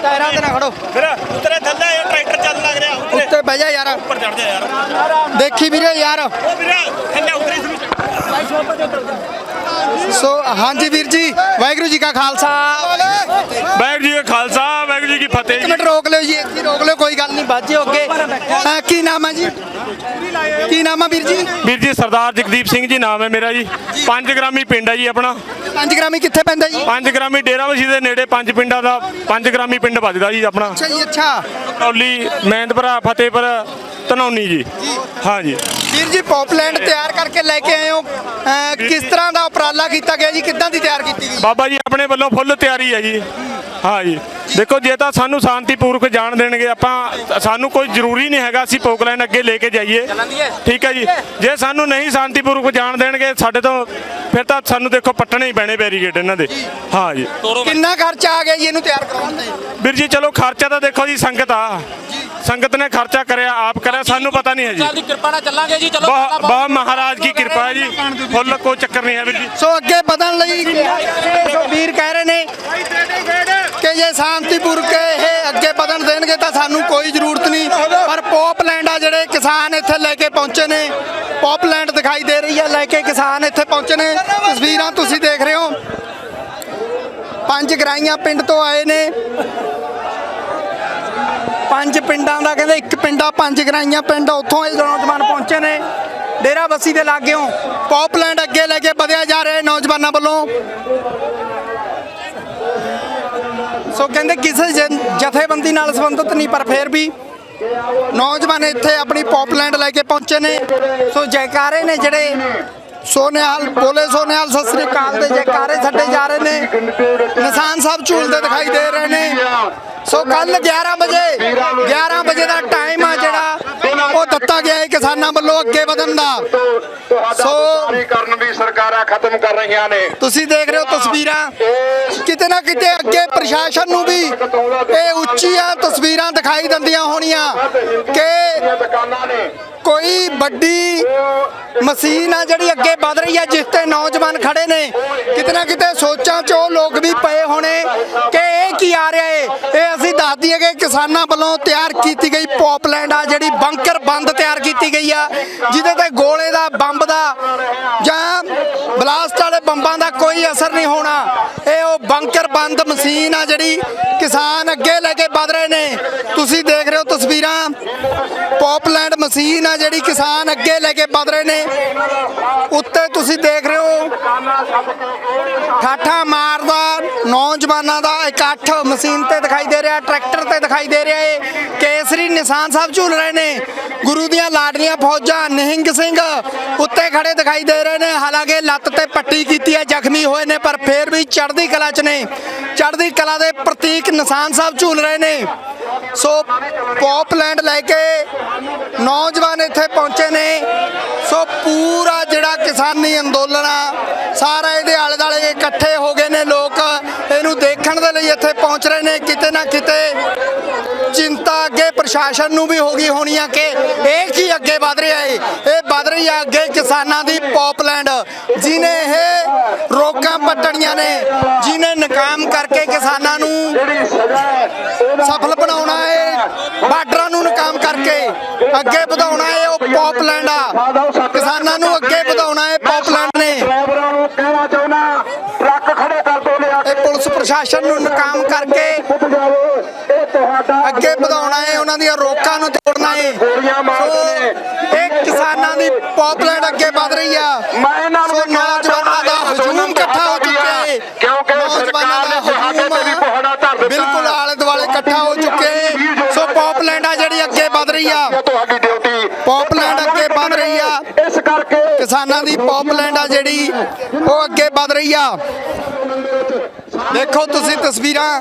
ਟਾਇਰਾਂ ਤੇ ਨਾ ਖੜੋ। ਫਿਰ ਉਤਰੇ ਥੱਲੇ ਇਹ ਟਰੈਕਟਰ ਚੱਲ ਲੱਗ ਰਿਹਾ ਉੱਤੇ ਬਹਿ ਜਾ ਯਾਰ। ਉੱਪਰ ਚੜ ਜਾ ਯਾਰ। ਦੇਖੀ ਵੀਰੇ ਯਾਰ। ਉਹ ਵੀਰੇ ਥੱਲੇ ਉਤਰੇ ਸ਼ੁਰੂ ਸੋ ਹਾਂਜੀ ਵੀਰ ਜੀ ਵਾਹਿਗੁਰੂ ਜੀ ਕਾ ਖਾਲਸਾ। ਵਾਹਿਗੁਰੂ ਜੀ ਕਾ ਖਾਲਸਾ ਜੀ ਕੀ ਫਤਿਹ ਇੱਕ ਮਿੰਟ ਰੋਕ ਲਿਓ ਜੀ ਇੱਥੇ ਰੋਕ ਲਿਓ ਕੋਈ ਗੱਲ ਨਹੀਂ ਬਾਜੇ ਅੱਗੇ। ਅਹ ਕੀ ਨਾਮ ਹੈ ਜੀ? ਕੀ ਨਾਮ ਹੈ ਵੀਰ ਜੀ? ਵੀਰ ਜੀ ਸਰਦਾਰ ਜਗਦੀਪ ਸਿੰਘ ਜੀ ਨਾਮ ਹੈ ਮੇਰਾ ਜੀ। 5 ਗ੍ਰਾਮੀ ਪਿੰਡ ਹੈ ਜੀ ਆਪਣਾ। 5 ਗ੍ਰਾਮੀ ਕਿੱਥੇ ਪੈਂਦਾ ਜੀ? 5 ਗ੍ਰਾਮੀ ਡੇਰਾ ਵਸੀ ਦੇ ਨੇੜੇ ਪੰਜ ਪਿੰਡਾਂ ਦਾ 5 ਗ੍ਰਾਮੀ ਪਿੰਡ ਵੱਜਦਾ ਜੀ ਆਪਣਾ। ਅੱਛਾ ਜੀ ਅੱਛਾ। ਕੌਲੀ ਮਹਿੰਦਪੁਰਾ ਫਤਿਹਪੁਰ ਧਨੌਣੀ ਜੀ। ਹਾਂ ਜੀ। ਵੀਰ ਜੀ ਪੌਪਲੈਂਡ ਤਿਆਰ ਕਰਕੇ ਲੈ ਕੇ ਆਏ ਹੋ। ਅਹ ਕਿਸ ਤਰ੍ਹਾਂ ਦਾ ਉਪਰਾਲਾ ਕੀਤਾ ਗਿਆ ਜੀ? ਕਿੱਦਾਂ ਦੀ ਤਿਆਰ ਕੀਤੀ ਗਈ? ਬਾਬਾ ਜੀ ਆਪਣੇ ਵੱਲੋਂ ਫੁੱਲ ਤਿਆਰੀ ਹੈ ਜੀ। ਹਾਂ ਜੀ। ਦੇਖੋ ਜੇ ਤਾਂ ਸਾਨੂੰ ਸ਼ਾਂਤੀਪੂਰਵਕ ਜਾਣ ਦੇਣਗੇ ਆਪਾਂ ਸਾਨੂੰ ਕੋਈ ਜ਼ਰੂਰੀ ਨਹੀਂ ਹੈਗਾ ਅਸੀਂ ਪੋਕਲਾਈਨ ਅੱਗੇ ਲੈ ਕੇ ਜਾਈਏ। ਠੀਕ ਹੈ ਜੀ। ਜੇ ਸਾਨੂੰ ਨਹੀਂ ਸ਼ਾਂਤੀਪੂਰਵਕ ਜਾਣ ਦੇਣਗੇ ਸਾਡੇ ਤੋਂ ਫਿਰ ਤਾਂ ਸਾਨੂੰ ਦੇਖੋ ਪੱਟਣੇ ਹੀ ਪੈਣੇ ਬੈਰੀਗੇਡ ਇਹਨਾਂ ਦੇ। ਹਾਂ ਜੀ। ਕਿੰਨਾ ਖਰਚਾ ਆ ਗਿਆ ਜੀ ਇਹਨੂੰ ਤਿਆਰ ਕਰਵਾਉਣ ਤੇ ਵੀਰ ਜੀ ਚਲੋ ਖਰਚਾ ਤਾਂ ਦੇਖੋ ਜੀ ਸੰਗਤ ਆ। ਸੰਗਤ ਨੇ ਖਰਚਾ ਕਰਿਆ ਆਪ ਕਰਿਆ ਸਾਨੂੰ ਪਤਾ ਨਹੀਂ ਹੈ ਜੀ। ਦੀ ਕਿਰਪਾ ਨਾਲ ਚੱਲਾਂਗੇ ਜੀ। ਚਲੋ ਬਹੁਤ ਬਹੁਤ ਮਹਾਰਾਜ ਕੀ ਕਿਰਪਾ ਹੈ ਜੀ। ਫੁੱਲ ਕੋਈ ਚੱਕਰ ਨਹੀਂ ਹੈ ਵੀਰ ਜੀ। ਸੋ ਅੱਗੇ ਵਧਣ ਲਈ ਸੋ ਵੀਰ ਕਹਿ ਰਹੇ ਨੇ ਕਿ ਜੇ ਸ਼ਾਂਤੀਪੂਰਕ ਇਹ ਅੱਗੇ ਵਧਣ ਦੇਣਗੇ ਤਾਂ ਸਾਨੂੰ ਕੋਈ ਜ਼ਰੂਰਤ ਨਹੀਂ। ਪਰ ਪੌਪਲੈਂਡ ਆ ਜਿਹੜੇ ਕਿਸਾਨ ਇੱਥੇ ਲੈ ਕੇ ਪਹੁੰਚੇ ਨੇ। ਪੌਪਲੈਂਡ ਦਿਖਾਈ ਦੇ ਰਹੀ ਹੈ ਲੈ ਕੇ ਕਿਸਾਨ ਇੱਥੇ ਪਹੁੰਚੇ ਨੇ। ਤਸਵੀਰਾਂ ਤੁਸੀਂ ਦੇਖ ਰਹੇ ਹੋ। ਪੰਜ ਗਰਾਈਆਂ ਪਿੰਡ ਤੋਂ ਆਏ ਨੇ। ਪੰਜ ਪਿੰਡਾਂ ਦਾ, ਕਹਿੰਦੇ ਇੱਕ ਪਿੰਡਾ ਪੰਜ ਗਰਾਈਆਂ ਪਿੰਡ ਉੱਥੋਂ ਇਹ ਨੌਜਵਾਨ ਪਹੁੰਚੇ ਨੇ। ਡੇਰਾ ਬੱਸੀ ਦੇ ਲਾਗਿਓਂ ਪੌਪਲੈਂਡ ਅੱਗੇ ਲੈ ਕੇ ਵਧਿਆ ਜਾ ਰਿਹਾ ਨੌਜਵਾਨਾਂ ਵੱਲੋਂ। ਸੋ ਕਹਿੰਦੇ ਕਿਸੇ ਜਨ- ਜਥੇਬੰਦੀ ਨਾਲ ਸੰਬੰਧਿਤ ਨਹੀਂ, ਪਰ ਫਿਰ ਵੀ ਨੌਜਵਾਨ ਇੱਥੇ ਆਪਣੀ ਪੌਪਲੈਂਡ ਲੈ ਕੇ ਪਹੁੰਚੇ ਨੇ। ਸੋ ਜੈਕਾਰੇ ਨੇ ਜਿਹੜੇ ਸੋਨਿਆਲ, ਬੋਲੇ ਸੋਨਿਆਲ, ਸਤਿ ਸ੍ਰੀ ਅਕਾਲ ਦੇ ਜੈਕਾਰੇ ਛੱਡੇ ਜਾ ਰਹੇ ਨੇ। ਨਿਸ਼ਾਨ ਸਾਹਿਬ ਝੂਲਦੇ ਦਿਖਾਈ ਦੇ ਰਹੇ ਨੇ। ਸੋ ਕੱਲ 11 ਵਜੇ 11 ਵਜੇ ਦਾ ਟਾਈਮ ਆ ਜਿਹੜਾ, ਉਹ ਦਿੱਤਾ ਗਿਆ ਹੈ ਕਿਸਾਨਾਂ ਵੱਲੋਂ ਅੱਗੇ ਵਧਣ ਦਾ। ਸੋ ਕਰਨ ਵੀ ਸਰਕਾਰਾਂ ਖਤਮ ਕਰ ਰਹੀਆਂ ਨੇ ਤੁਸੀਂ ਦੇਖ ਰਹੇ ਹੋ ਤਸਵੀਰਾਂ। ਕਿਤੇ ਨਾ ਕਿਤੇ ਅੱਗੇ ਪ੍ਰਸ਼ਾਸਨ ਨੂੰ ਵੀ ਇਹ ਉੱਚੀਆਂ ਤਸਵੀਰਾਂ ਦਿਖਾਈ ਦਿੰਦੀਆਂ ਹੋਣੀਆਂ ਕਿ ਕੋਈ ਵੱਡੀ ਮਸ਼ੀਨ ਆ ਜਿਹੜੀ ਅੱਗੇ ਵਧ ਰਹੀ ਹੈ, ਜਿਸ ਤੇ ਨੌਜਵਾਨ ਖੜੇ ਨੇ। ਕਿਤੇ ਨਾ ਕਿਤੇ ਸੋਚਾਂ 'ਚ ਉਹ ਲੋਕ ਵੀ ਪਏ ਹੋਣੇ ਕਿ ਇਹ ਕੀ ਆ ਰਿਹਾ ਏ? ਇਹ ਅਸੀਂ ਦੱਸ ਦਈਏ ਕਿ ਕਿਸਾਨਾਂ ਵੱਲੋਂ ਤਿਆਰ ਕੀਤੀ ਗਈ ਪੌਪਲੈਂਡ ਆ, ਜਿਹੜੀ ਬੰਕਰ ਬੰਦ ਤਿਆਰ ਕੀਤੀ ਗਈ ਆ, ਜਿਹਦੇ ਤੇ ਗੋਲੇ ਦਾ, ਬੰਬ ਦਾ ਜਾਂ ਬਲਾਸਟ ਵਾਲੇ ਬੰਬਾਂ ਦਾ ਕੋਈ ਅਸਰ ਨਹੀਂ ਹੋਣਾ। ਇਹ ਉਹ ਬੰਕਰ ਬੰਦ ਮਸ਼ੀਨ ਆ ਜਿਹੜੀ ਕਿਸਾਨ ਅੱਗੇ ਲੈ ਕੇ ਵਧ ਰਹੇ ਨੇ। ਤੁਸੀਂ ਦੇਖ ਰਹੇ ਹੋ ਤਸਵੀਰਾਂ। ਪੌਪਲੈਂਡ ਮਸ਼ੀਨ ਆ ਜਿਹੜੀ ਕਿਸਾਨ ਅੱਗੇ ਲੈ ਕੇ ਵਧ ਰਹੇ ਨੇ। ਉੱਤੇ ਤੁਸੀਂ ਦੇਖ ਰਹੇ ਹੋ ਠਾਠਾ ਮਾਰਦਾ ਨੌਜਵਾਨਾਂ ਦਾ ਇਕੱਠ ਮਸ਼ੀਨ ਤੇ ਦਿਖਾਈ ਦੇ ਰਿਹਾ, ਟਰੈਕਟਰ ਤੇ ਦਿਖਾਈ ਦੇ ਰਿਹਾ ਏ। ਕੇਸਰੀ ਨਿਸ਼ਾਨ ਸਾਹਿਬ ਝੂਲ ਰਹੇ ਨੇ। ਗੁਰੂ ਦੀਆਂ ਲਾਡਲੀਆਂ ਫੌਜਾਂ ਨਿਹੰਗ ਸਿੰਘ ਉੱਤੇ ਖੜੇ ਦਿਖਾਈ ਦੇ ਰਹੇ ਨੇ। ਹਾਲਾਂਕਿ ਲੱਤ ਤੇ ਪੱਟੀ ਕੀਤੀ ਹੈ, ਜ਼ਖਮੀ ਹੋਏ ਨੇ, ਪਰ ਫੇਰ ਵੀ ਚੜ੍ਹਦੀ ਕਲਾ 'ਚ ਨੇ। ਚੜ੍ਹਦੀ ਕਲਾ ਦੇ ਪ੍ਰਤੀਕ ਨਿਸ਼ਾਨ ਸਾਹਿਬ ਝੂਲ ਰਹੇ ਨੇ। ਸੋ ਪੌਪਲੈਂਡ ਲੈ ਕੇ ਨੌਜਵਾਨ ਇੱਥੇ ਪਹੁੰਚੇ ਨੇ। ਸੋ ਪੂਰਾ ਜਿਹੜਾ ਕਿਸਾਨੀ ਅੰਦੋਲਨ ਆ, ਸਾਰਾ ਇਹਦੇ ਆਲੇ ਦਾਲੇ ਇਕੱਠੇ ਹੋ ਗਏ ਨੇ ਲੋਕ। ਇਹਨੂੰ ਦੇਖਣ ਦੇ ਲਈ ਇੱਥੇ ਪਹੁੰਚ ਰਹੇ ਨੇ। ਕਿਤੇ ਨਾ ਕਿਤੇ ਚਿੰਤਾ ਅੱਗੇ ਪ੍ਰਸ਼ਾਸਨ ਨੂੰ ਵੀ ਹੋ ਗਈ ਹੋਣੀ ਆ ਕਿ ਇਹ ਕੀ ਅੱਗੇ ਵਧ ਰਿਹਾ ਏ। ਇਹ ਵਧ ਰਹੀ ਆ ਅੱਗੇ ਕਿਸਾਨਾਂ ਦੀ ਪੌਪਲੈਂਡ ਜਿਨੇ ਇਹ ਰੋਕਾਂ ਪੱਟਣੀਆਂ ਨੇ, ਜਿਨੇ ਨਕਾਮ ਕਰਕੇ ਕਿਸਾਨਾਂ ਨੂੰ ਸਫਲ ਬਣਾਉਣਾ ਹੈ ਬਾਰਡਰਾਂ ਨੂੰ ਨਕਾਮ ਕਰਕੇ ਅੱਗੇ ਵਧਾਉਣਾ ਹੈ ਉਹ ਪੌਪਲੈਂਡ ਆ। ਕਿਸਾਨਾਂ ਨੂੰ ਅੱਗੇ ਵਧਾਉਣਾ ਹੈ ਪੌਪਲੈਂਡ ਨੇ। ਇਹ ਪੁਲਿਸ ਪ੍ਰਸ਼ਾਸਨ ਨੂੰ ਨਕਾਮ ਕਰਕੇ ਅੱਗੇ ਵਧਾਉਣਾ ਹੈ ਉਹਨਾਂ ਦੀਆਂ ਰੋਕਾਂ ਨੂੰ ਤੋੜਨਾ ਹੈ ਇਹ ਕਿਸਾਨਾਂ ਦੀ ਪੌਪਲੈਂਡ ਅੱਗੇ ਵਧ ਰਹੀ ਆ। ਸੋ ਨੌਜਵਾਨਾਂ ਦਾ ਹਜੂਮ ਇਕੱਠਾ ਹੋ ਕਿਉਂਕਿ ਨੌਜਵਾਨਾਂ ਸਰਕਾਰ ਦਾ ਨੇ ਤੁਹਾਡੇ ਤੇ ਵੀ ਪਹਾੜਾ ਧਰ ਦਿੱਤਾ। ਬਿਲਕੁਲ ਆਲੇ ਦੁਆਲੇ ਇਕੱਠਾ ਹੋ ਚੁੱਕੇ ਹੈ। ਸੋ ਪੌਪਲੈਂਡ ਆ ਜਿਹੜੀ ਅੱਗੇ ਵਧ ਰਹੀ ਆ। ਤੁਹਾਡੀ ਡਿਊਟੀ ਪੌਪਲੈਂਡ ਅੱਗੇ ਵਧ ਰਹੀ ਆ। ਇਸ ਕਰਕੇ ਕਿਸਾਨਾਂ ਦੀ ਪੌਪਲੈਂਡ ਆ ਜਿਹੜੀ, ਉਹ ਅੱਗੇ ਵਧ ਰਹੀ ਆ। ਦੇਖੋ ਤੁਸੀਂ ਤਸਵੀਰਾਂ।